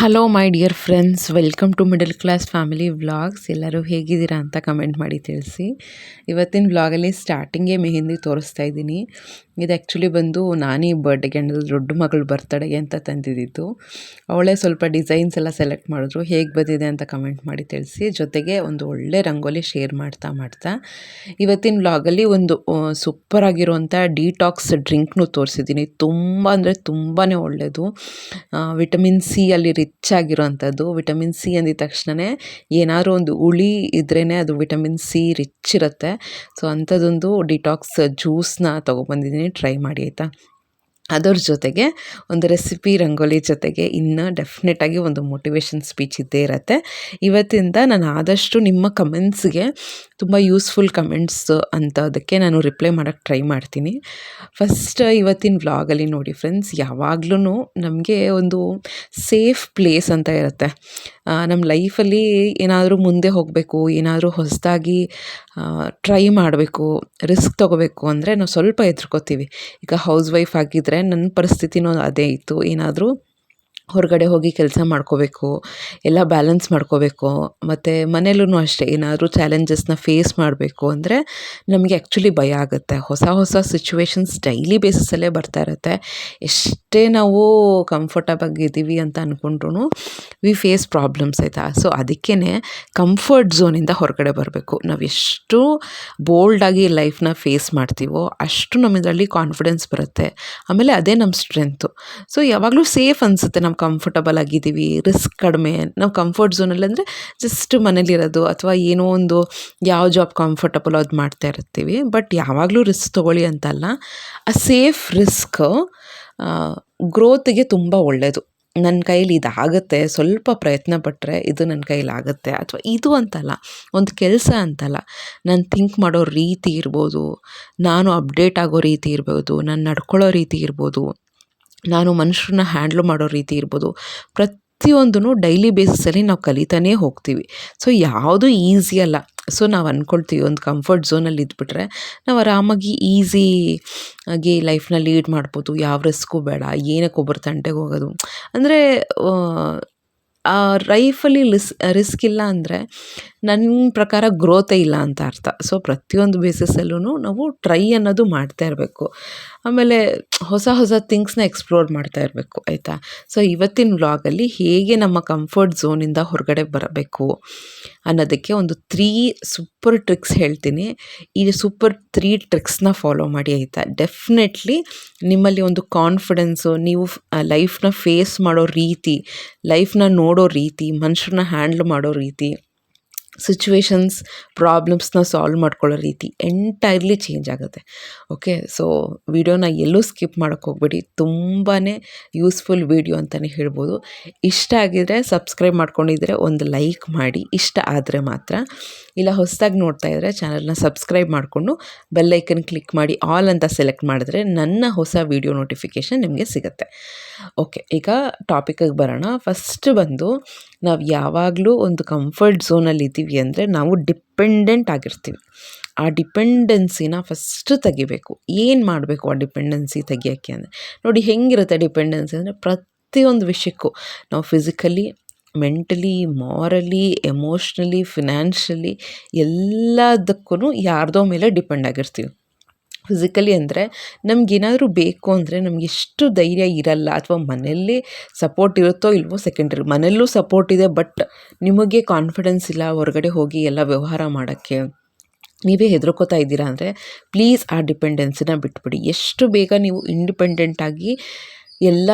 Hello my dear friends welcome to middle class family vlogs ಎಲ್ಲರೂ ಹೇಗಿದ್ದೀರಾ ಅಂತ comment ಮಾಡಿ ತಿಳಿಸಿ. ಇವತ್ತಿನ ವ್ಲಾಗಲ್ಲಿ ಸ್ಟಾರ್ಟಿಂಗೇ ಮೆಹಂದಿ ತೋರಿಸ್ತಾ ಇದ್ದೀನಿ. ಇದು ಆ್ಯಕ್ಚುಲಿ ಬಂದು ನಾನೇ ಬರ್ಡೇಗೆ ಅಂದರೆ ದೊಡ್ಡ ಮಗಳು ಬರ್ತಡೆಗೆ ಅಂತ ತಂದಿದ್ದಿತ್ತು ಅವಳೇ ಸ್ವಲ್ಪ ಡಿಸೈನ್ಸ್ ಎಲ್ಲ ಸೆಲೆಕ್ಟ್ ಮಾಡಿದ್ರು. ಹೇಗೆ ಬಂದಿದೆ ಅಂತ ಕಮೆಂಟ್ ಮಾಡಿ ತಿಳಿಸಿ. ಜೊತೆಗೆ ಒಂದು ಒಳ್ಳೆ ರಂಗೋಲಿ ಶೇರ್ ಮಾಡ್ತಾ ಮಾಡ್ತಾ ಇವತ್ತಿನ ವ್ಲಾಗಲ್ಲಿ ಒಂದು ಸೂಪರ್ ಆಗಿರುವಂಥ ಡಿಟಾಕ್ಸ್ ಡ್ರಿಂಕ್ನು ತೋರಿಸಿದ್ದೀನಿ. ತುಂಬ ಅಂದರೆ ತುಂಬಾ ಒಳ್ಳೆಯದು ವಿಟಮಿನ್ ಸಿ ಅಲ್ಲಿ ರಿಚ್ ಆಗಿರೋವಂಥದ್ದು ವಿಟಮಿನ್ ಸಿ ಅಂದಿದ ತಕ್ಷಣವೇ ಏನಾದರೂ ಒಂದು ಹುಳಿ ಇದ್ರೇ ಅದು ವಿಟಮಿನ್ ಸಿ ರಿಚ್ ಇರುತ್ತೆ. ಸೊ ಅಂಥದ್ದೊಂದು ಡಿಟಾಕ್ಸ್ ಜ್ಯೂಸನ್ನ ತೊಗೊಬಂದಿದ್ದೀನಿ ಟ್ರೈ ಮಾಡಿ ಆಯಿತಾ? ಅದರ ಜೊತೆಗೆ ಒಂದು ರೆಸಿಪಿ ರಂಗೋಲಿ ಜೊತೆಗೆ ಇನ್ನು ಡೆಫಿನೆಟಾಗಿ ಒಂದು ಮೋಟಿವೇಶನ್ ಸ್ಪೀಚ್ ಇದ್ದೇ ಇರುತ್ತೆ. ಇವತ್ತಿಂದ ನಾನು ಆದಷ್ಟು ನಿಮ್ಮ ಕಮೆಂಟ್ಸ್ಗೆ ತುಂಬ ಯೂಸ್ಫುಲ್ ಕಮೆಂಟ್ಸ್ ಅಂತ ಅದಕ್ಕೆ ನಾನು ರಿಪ್ಲೈ ಮಾಡೋಕ್ಕೆ ಟ್ರೈ ಮಾಡ್ತೀನಿ. ಫಸ್ಟ್ ಇವತ್ತಿನ ವ್ಲಾಗಲ್ಲಿ ನೋಡಿ ಫ್ರೆಂಡ್ಸ್ ಯಾವಾಗ್ಲೂ ನಮಗೆ ಒಂದು ಸೇಫ್ ಪ್ಲೇಸ್ ಅಂತ ಇರುತ್ತೆ. ನಮ್ಮ ಲೈಫಲ್ಲಿ ಏನಾದರೂ ಮುಂದೆ ಹೋಗಬೇಕು, ಏನಾದರೂ ಹೊಸದಾಗಿ ಟ್ರೈ ಮಾಡಬೇಕು ರಿಸ್ಕ್ ತೊಗೋಬೇಕು ಅಂದರೆ ನಾವು ಸ್ವಲ್ಪ ಹೆದ್ರ್ಕೋತೀವಿ. ಈಗ ಹೌಸ್ ವೈಫ್ ಆಗಿದ್ದರೆ ನನ್ನ ಪರಿಸ್ಥಿತಿನೂ ಅದೇ ಇತ್ತು. ಏನಾದರೂ ಹೊರಗಡೆ ಹೋಗಿ ಕೆಲಸ ಮಾಡ್ಕೋಬೇಕು, ಎಲ್ಲ ಬ್ಯಾಲೆನ್ಸ್ ಮಾಡ್ಕೋಬೇಕು, ಮತ್ತು ಮನೇಲೂ ಅಷ್ಟೇ, ಏನಾದರೂ ಚಾಲೆಂಜಸ್ನ ಫೇಸ್ ಮಾಡಬೇಕು ಅಂದರೆ ನಮಗೆ ಆ್ಯಕ್ಚುಲಿ ಭಯ ಆಗುತ್ತೆ. ಹೊಸ ಹೊಸ ಸಿಚುವೇಶನ್ಸ್ ಡೈಲಿ ಬೇಸಿಸಲ್ಲೇ ಬರ್ತಾ ಇರುತ್ತೆ. ಎಷ್ಟೇ ನಾವು ಕಂಫರ್ಟಬಲ್ ಇದ್ದೀವಿ ಅಂತ ಅಂದ್ಕೊಂಡ್ರೂ ವಿ ಫೇಸ್ ಪ್ರಾಬ್ಲಮ್ಸ್ ಆಯಿತಾ? ಸೊ ಅದಕ್ಕೇ ಕಂಫರ್ಟ್ ಝೋನಿಂದ ಹೊರಗಡೆ ಬರಬೇಕು. ನಾವು ಎಷ್ಟು ಬೋಲ್ಡಾಗಿ ಲೈಫ್ನ ಫೇಸ್ ಮಾಡ್ತೀವೋ ಅಷ್ಟು ನಮ್ಮದರಲ್ಲಿ ಕಾನ್ಫಿಡೆನ್ಸ್ ಬರುತ್ತೆ. ಆಮೇಲೆ ಅದೇ ನಮ್ಮ ಸ್ಟ್ರೆಂತು ಸೊ ಯಾವಾಗಲೂ ಸೇಫ್ ಅನಿಸುತ್ತೆ. ನಮ್ಮ ಕಂಫರ್ಟಬಲ್ ಆಗಿದ್ದೀವಿ ರಿಸ್ಕ್ ಕಡಿಮೆ. ನಾವು ಕಂಫರ್ಟ್ ಝೋನಲ್ಲಿ ಅಂದರೆ ಜಸ್ಟ್ ಮನೇಲಿರೋದು ಅಥವಾ ಏನೋ ಒಂದು ಯಾವ ಜಾಬ್ ಕಂಫರ್ಟಬಲ್ ಅದು ಮಾಡ್ತಾ ಇರ್ತೀವಿ. ಬಟ್ ಯಾವಾಗಲೂ ರಿಸ್ಕ್ ತೊಗೊಳ್ಳಿ ಅಂತಲ್ಲ ಆ ಸೇಫ್ ರಿಸ್ಕ್ ಗ್ರೋತಿಗೆ ತುಂಬ ಒಳ್ಳೆಯದು ನನ್ನ ಕೈಲಿ ಇದಾಗುತ್ತೆ, ಸ್ವಲ್ಪ ಪ್ರಯತ್ನ ಪಟ್ಟರೆ ಇದು ನನ್ನ ಕೈಲಿ ಆಗುತ್ತೆ. ಅಥವಾ ಇದು ಅಂತಲ್ಲ, ಒಂದು ಕೆಲಸ ಅಂತಲ್ಲ, ನಾನು ಥಿಂಕ್ ಮಾಡೋ ರೀತಿ ಇರ್ಬೋದು, ನಾನು ಅಪ್ಡೇಟ್ ಆಗೋ ರೀತಿ ಇರ್ಬೋದು, ನಾನು ನಡ್ಕೊಳ್ಳೋ ರೀತಿ ಇರ್ಬೋದು ನಾನು ಮನುಷ್ಯರನ್ನ ಹ್ಯಾಂಡ್ಲ್ ಮಾಡೋ ರೀತಿ ಇರ್ಬೋದು. ಪ್ರತಿಯೊಂದೂ ಡೈಲಿ ಬೇಸಿಸಲ್ಲಿ ನಾವು ಕಲಿತಾನೇ ಹೋಗ್ತೀವಿ. ಸೊ ಯಾವುದು ಈಸಿ ಅಲ್ಲ. ಸೊ ನಾವು ಅಂದ್ಕೊಳ್ತೀವಿ ಒಂದು ಕಂಫರ್ಟ್ ಝೋನಲ್ಲಿ ಇದ್ಬಿಟ್ರೆ ನಾವು ಆರಾಮಾಗಿ ಈಸಿ ಆಗಿ ಲೈಫ್ನ ಲೀಡ್ ಮಾಡ್ಬೋದು. ಯಾವ ರಿಸ್ಕೂ ಬೇಡ. ಏನಕ್ಕೆ ಒಬ್ಬರು ತಂಟೆಗೆ ಹೋಗೋದು. ಅಂದರೆ, ಆ ಲೈಫಲ್ಲಿ ಲಿಸ್ ರಿಸ್ಕ್ ಇಲ್ಲ ಅಂದರೆ ನನ್ನ ಪ್ರಕಾರ ಗ್ರೋತೇ ಇಲ್ಲ ಅಂತ ಅರ್ಥ. ಸೊ ಪ್ರತಿಯೊಂದು ಬೇಸಿಸಲ್ಲೂ ನಾವು ಟ್ರೈ ಅನ್ನೋದು ಮಾಡ್ತಾ ಇರಬೇಕು. ಆಮೇಲೆ ಹೊಸ ಹೊಸ ಥಿಂಗ್ಸ್ನ ಎಕ್ಸ್ಪ್ಲೋರ್ ಮಾಡ್ತಾ ಇರಬೇಕು, ಆಯಿತಾ? ಸೊ ಇವತ್ತಿನ ವ್ಲಾಗಲ್ಲಿ ಹೇಗೆ ನಮ್ಮ ಕಂಫರ್ಟ್ ಝೋನಿಂದ ಹೊರಗಡೆ ಬರಬೇಕು ಅನ್ನೋದಕ್ಕೆ ಒಂದು ತ್ರೀ ಸೂಪರ್ ಟ್ರಿಕ್ಸ್ ಹೇಳ್ತೀನಿ. ಈ ಸೂಪರ್ ತ್ರೀ ಟ್ರಿಕ್ಸ್ನ ಫಾಲೋ ಮಾಡಿ, ಆಯಿತಾ? ಡೆಫಿನೆಟ್ಲಿ ನಿಮ್ಮಲ್ಲಿ ಒಂದು ಕಾನ್ಫಿಡೆನ್ಸು ನೀವು ಲೈಫ್ನ ಫೇಸ್ ಮಾಡೋ ರೀತಿ ಲೈಫ್ನ ನೋಡೋ ರೀತಿ, ಮನುಷ್ಯರನ್ನ ಹ್ಯಾಂಡ್ಲ್ ಮಾಡೋ ರೀತಿ ಸಿಚುವೇಶನ್ಸ್ ಪ್ರಾಬ್ಲಮ್ಸ್ನ ಸಾಲ್ವ್ ಮಾಡ್ಕೊಳ್ಳೋ ರೀತಿ ಎಂಟೈರ್ಲಿ ಚೇಂಜ್ ಆಗುತ್ತೆ. ಓಕೆ ಸೊ ವಿಡಿಯೋನ ಎಲ್ಲೂ ಸ್ಕಿಪ್ ಮಾಡೋಕ್ಕೆ ಹೋಗ್ಬೇಡಿ. ತುಂಬಾ ಯೂಸ್ಫುಲ್ ವಿಡಿಯೋ ಅಂತಲೇ ಹೇಳ್ಬೋದು. ಇಷ್ಟ ಆಗಿದರೆ ಸಬ್ಸ್ಕ್ರೈಬ್ ಮಾಡ್ಕೊಂಡಿದ್ರೆ ಒಂದು ಲೈಕ್ ಮಾಡಿ. ಇಷ್ಟ ಆದರೆ ಮಾತ್ರ. ಇಲ್ಲ ಹೊಸದಾಗಿ ನೋಡ್ತಾ ಇದ್ದರೆ ಚಾನಲ್ನ ಸಬ್ಸ್ಕ್ರೈಬ್ ಮಾಡಿಕೊಂಡು ಬೆಲ್ಲೈಕನ್ ಕ್ಲಿಕ್ ಮಾಡಿ ಆಲ್ ಅಂತ ಸೆಲೆಕ್ಟ್ ಮಾಡಿದ್ರೆ ನನ್ನ ಹೊಸ ವಿಡಿಯೋ ನೋಟಿಫಿಕೇಷನ್ ನಿಮಗೆ ಸಿಗುತ್ತೆ. ಓಕೆ ಈಗ ಟಾಪಿಕಿಗೆ ಬರೋಣ. ಫಸ್ಟ್ ಬಂದು ನಾವು ಯಾವಾಗಲೂ ಒಂದು ಕಂಫರ್ಟ್ ಝೋನಲ್ಲಿ ಇದ್ದೀವಿ. ಅಂದರೆ ನಾವು ಡಿಪೆಂಡೆಂಟ್ ಆಗಿರ್ತೀವಿ. ಆ ಡಿಪೆಂಡೆನ್ಸಿನ ಫಸ್ಟ್ ತೆಗಿಬೇಕು. ಏನು ಮಾಡಬೇಕು ಆ ಡಿಪೆಂಡೆನ್ಸಿ ತೆಗಿಯೋಕ್ಕೆ ಅಂದರೆ? ನೋಡಿ ಹೆಂಗಿರುತ್ತೆ ಡಿಪೆಂಡೆನ್ಸಿ ಅಂದರೆ ಪ್ರತಿಯೊಂದು ವಿಷಯಕ್ಕೂ ನಾವು physically mentally morally emotionally financially ಎಲ್ಲದಕ್ಕೂ ಯಾರದೋ ಮೇಲೆ ಡಿಪೆಂಡ್ ಆಗಿರ್ತೀವಿ. ಫಿಸಿಕಲಿ ಅಂದರೆ ನಮಗೇನಾದರೂ ಬೇಕು ಅಂದರೆ ನಮ್ಗೆ ಎಷ್ಟು ಧೈರ್ಯ ಇರಲ್ಲ ಅಥವಾ ಮನೆಯಲ್ಲಿ ಸಪೋರ್ಟ್ ಇರುತ್ತೋ ಇಲ್ವೋ ಸೆಕೆಂಡ್ರಿ ಮನೆಯಲ್ಲೂ ಸಪೋರ್ಟ್ ಇದೆ ಬಟ್ ನಿಮಗೆ ಕಾನ್ಫಿಡೆನ್ಸ್ ಇಲ್ಲ ಹೊರಗಡೆ ಹೋಗಿ ಎಲ್ಲ ವ್ಯವಹಾರ ಮಾಡೋಕ್ಕೆ, ನೀವೇ ಹೆದರ್ಕೋತಾ ಇದ್ದೀರಾ ಅಂದರೆ ಪ್ಲೀಸ್ ಆ ಡಿಪೆಂಡೆನ್ಸಿನ ಬಿಟ್ಬಿಡಿ. ಎಷ್ಟು ಬೇಗ ನೀವು ಇಂಡಿಪೆಂಡೆಂಟಾಗಿ ಎಲ್ಲ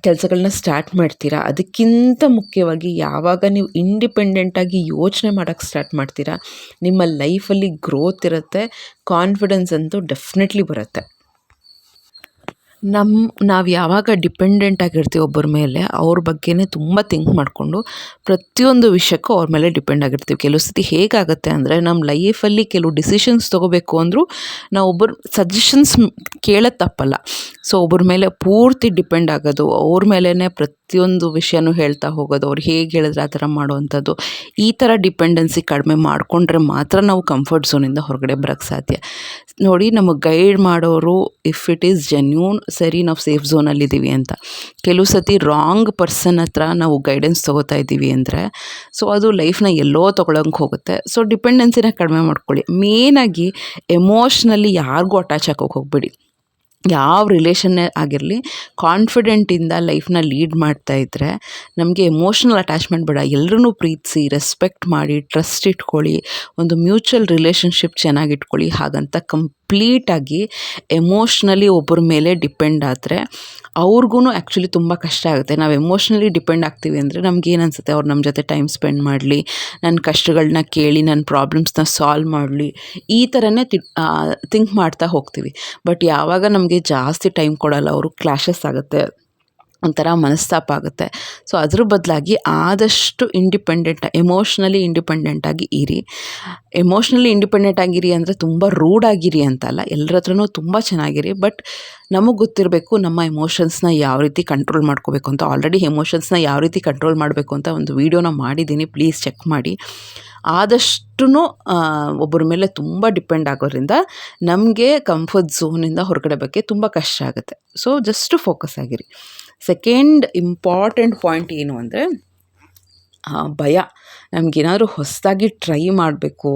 ಕೆಲಸಗಳನ್ನ ಸ್ಟಾರ್ಟ್ ಮಾಡ್ತೀರಾ? ಅದಕ್ಕಿಂತ ಮುಖ್ಯವಾಗಿ ಯಾವಾಗ ನೀವು ಇಂಡಿಪೆಂಡೆಂಟಾಗಿ ಯೋಚನೆ ಮಾಡೋಕ್ಕೆ ಸ್ಟಾರ್ಟ್ ಮಾಡ್ತೀರಾ? ನಿಮ್ಮ ಲೈಫಲ್ಲಿ ಗ್ರೋತ್ ಇರುತ್ತೆ ಕಾನ್ಫಿಡೆನ್ಸ್ ಅಂತೂ ಡೆಫಿನೆಟ್ಲಿ ಬರುತ್ತೆ. ನಮ್ಮ ನಾವು ಯಾವಾಗ ಡಿಪೆಂಡೆಂಟ್ ಆಗಿರ್ತೀವಿ ಒಬ್ಬರ ಮೇಲೆ, ಅವ್ರ ಬಗ್ಗೆನೇ ತುಂಬ ಥಿಂಕ್ ಮಾಡಿಕೊಂಡು ಪ್ರತಿಯೊಂದು ವಿಷಯಕ್ಕೂ ಅವ್ರ ಮೇಲೆ ಡಿಪೆಂಡ್ ಆಗಿರ್ತೀವಿ. ಕೆಲವು ಸತಿ ಹೇಗಾಗುತ್ತೆ ಅಂದರೆ ನಮ್ಮ ಲೈಫಲ್ಲಿ ಕೆಲವು ಡಿಸಿಷನ್ಸ್ ತೊಗೋಬೇಕು ಅಂದರೂ ನಾವು ಒಬ್ಬರು ಸಜೆಷನ್ಸ್ ಕೇಳೋದು ತಪ್ಪಲ್ಲ. ಸೊ ಒಬ್ಬರ ಮೇಲೆ ಪೂರ್ತಿ ಡಿಪೆಂಡ್ ಆಗೋದು, ಅವ್ರ ಮೇಲೇ ಪ್ರತಿ ಪ್ರತಿಯೊಂದು ವಿಷಯನೂ ಹೇಳ್ತಾ ಹೋಗೋದು, ಅವ್ರು ಹೇಗೆ ಹೇಳಿದ್ರೆ ಆ ಥರ ಮಾಡುವಂಥದ್ದು. ಈ ಥರ ಡಿಪೆಂಡೆನ್ಸಿ ಕಡಿಮೆ ಮಾಡಿಕೊಂಡ್ರೆ ಮಾತ್ರ ನಾವು ಕಂಫರ್ಟ್ ಝೋನಿಂದ ಹೊರಗಡೆ ಬರೋಕ್ಕೆ ಸಾಧ್ಯ. ನೋಡಿ, ನಮಗೆ ಗೈಡ್ ಮಾಡೋರು ಇಫ್ ಇಟ್ ಈಸ್ ಜೆನ್ಯೂನ್ ಸರಿ, ನಾವು ಸೇಫ್ ಝೋನಲ್ಲಿದ್ದೀವಿ ಅಂತ. ಕೆಲವು ಸತಿ ರಾಂಗ್ ಪರ್ಸನ್ ಹತ್ರ ನಾವು ಗೈಡೆನ್ಸ್ ತೊಗೋತಾ ಇದ್ದೀವಿ ಅಂದರೆ ಸೊ ಅದು ಲೈಫ್ನ ಎಲ್ಲೋ ತೊಗೊಳಂಗೆ ಹೋಗುತ್ತೆ. ಸೊ ಡಿಪೆಂಡೆನ್ಸಿನ ಕಡಿಮೆ ಮಾಡ್ಕೊಳ್ಳಿ. ಮೇನಾಗಿ ಎಮೋಷ್ನಲ್ಲಿ ಯಾರಿಗೂ ಅಟ್ಯಾಚ್ ಹಾಕೋಕೆ ಹೋಗ್ಬೇಡಿ. ಯಾವ ರಿಲೇಷನ್ನೇ ಆಗಿರಲಿ ಕಾನ್ಫಿಡೆಂಟಿಂದ ಲೈಫ್ನ ಲೀಡ್ ಮಾಡ್ತಾ ಇದ್ದರೆ ನಮಗೆ ಎಮೋಷ್ನಲ್ ಅಟ್ಯಾಚ್ಮೆಂಟ್ ಬೇಡ. ಎಲ್ಲರೂ ಪ್ರೀತಿಸಿ ರೆಸ್ಪೆಕ್ಟ್ ಮಾಡಿ ಟ್ರಸ್ಟ್ ಇಟ್ಕೊಳ್ಳಿ, ಒಂದು ಮ್ಯೂಚುವಲ್ ರಿಲೇಷನ್ಶಿಪ್ ಚೆನ್ನಾಗಿ ಇಟ್ಕೊಳ್ಳಿ, ಹಾಗಂತ ಕಂಪ್ಲೀಟಾಗಿ ಎಮೋಷ್ನಲಿ ಒಬ್ಬರ ಮೇಲೆ ಡಿಪೆಂಡ್ ಆದರೆ ಅವ್ರಿಗೂ ಆ್ಯಕ್ಚುಲಿ ತುಂಬ ಕಷ್ಟ ಆಗುತ್ತೆ. ನಾವು ಎಮೋಷ್ನಲಿ ಡಿಪೆಂಡ್ ಆಗ್ತೀವಿ ಅಂದರೆ ನಮ್ಗೆ ಏನು ಅನಿಸುತ್ತೆ? ಅವ್ರು ನಮ್ಮ ಜೊತೆ ಟೈಮ್ ಸ್ಪೆಂಡ್ ಮಾಡಲಿ ನನ್ನ ಕಷ್ಟಗಳನ್ನ ಕೇಳಿ ನನ್ನ ಪ್ರಾಬ್ಲಮ್ಸ್ನ ಸಾಲ್ವ್ ಮಾಡಲಿ, ಈ ಥರನೇ ತಿ ಥಿಂಕ್ ಮಾಡ್ತಾ ಹೋಗ್ತೀವಿ. ಬಟ್ ಯಾವಾಗ ನಮಗೆ ಜಾಸ್ತಿ ಟೈಮ್ ಕೊಡೋಲ್ಲ, ಅವರು ಕ್ಲಾಶಸ್ ಆಗುತ್ತೆ. ಒಂಥರ ಮನಸ್ತಾಪ ಆಗುತ್ತೆ ಸೊ ಅದ್ರ ಬದಲಾಗಿ ಆದಷ್ಟು ಇಂಡಿಪೆಂಡೆಂಟ್ ಎಮೋಷ್ನಲಿ ಇಂಡಿಪೆಂಡೆಂಟಾಗಿ ಇರಿ. ಎಮೋಷ್ನಲಿ ಇಂಡಿಪೆಂಡೆಂಟ್ ಆಗಿರಿ ಅಂದರೆ ತುಂಬ ರೂಡ್ ಆಗಿರಿ ಅಂತಲ್ಲ. ಎಲ್ಲರ ಹತ್ರನೂ ತುಂಬ ಚೆನ್ನಾಗಿರಿ. ಬಟ್ ನಮಗೆ ಗೊತ್ತಿರಬೇಕು ನಮ್ಮ ಎಮೋಷನ್ಸ್ನ ಯಾವ ರೀತಿ ಕಂಟ್ರೋಲ್ ಮಾಡ್ಕೋಬೇಕು ಅಂತ. ಆಲ್ರೆಡಿ ಎಮೋಷನ್ಸ್ನ ಯಾವ ರೀತಿ ಕಂಟ್ರೋಲ್ ಮಾಡಬೇಕು ಅಂತ ಒಂದು ವೀಡಿಯೋನ ಮಾಡಿದ್ದೀನಿ. ಪ್ಲೀಸ್ ಚೆಕ್ ಮಾಡಿ. ಆದಷ್ಟು ಒಬ್ಬರ ಮೇಲೆ ತುಂಬ ಡಿಪೆಂಡ್ ಆಗೋದ್ರಿಂದ ನಮಗೆ ಕಂಫರ್ಟ್ ಝೋನಿಂದ ಹೊರಗಡೆ ಬಗ್ಗೆ ತುಂಬ ಕಷ್ಟ ಆಗುತ್ತೆ. ಸೊ ಜಸ್ಟು ಫೋಕಸ್ ಆಗಿರಿ. ಸೆಕೆಂಡ್ ಇಂಪಾರ್ಟೆಂಟ್ ಪಾಯಿಂಟ್ ಏನು ಅಂದರೆ ಭಯ. ನಮಗೇನಾದ್ರೂ ಹೊಸದಾಗಿ ಟ್ರೈ ಮಾಡಬೇಕು.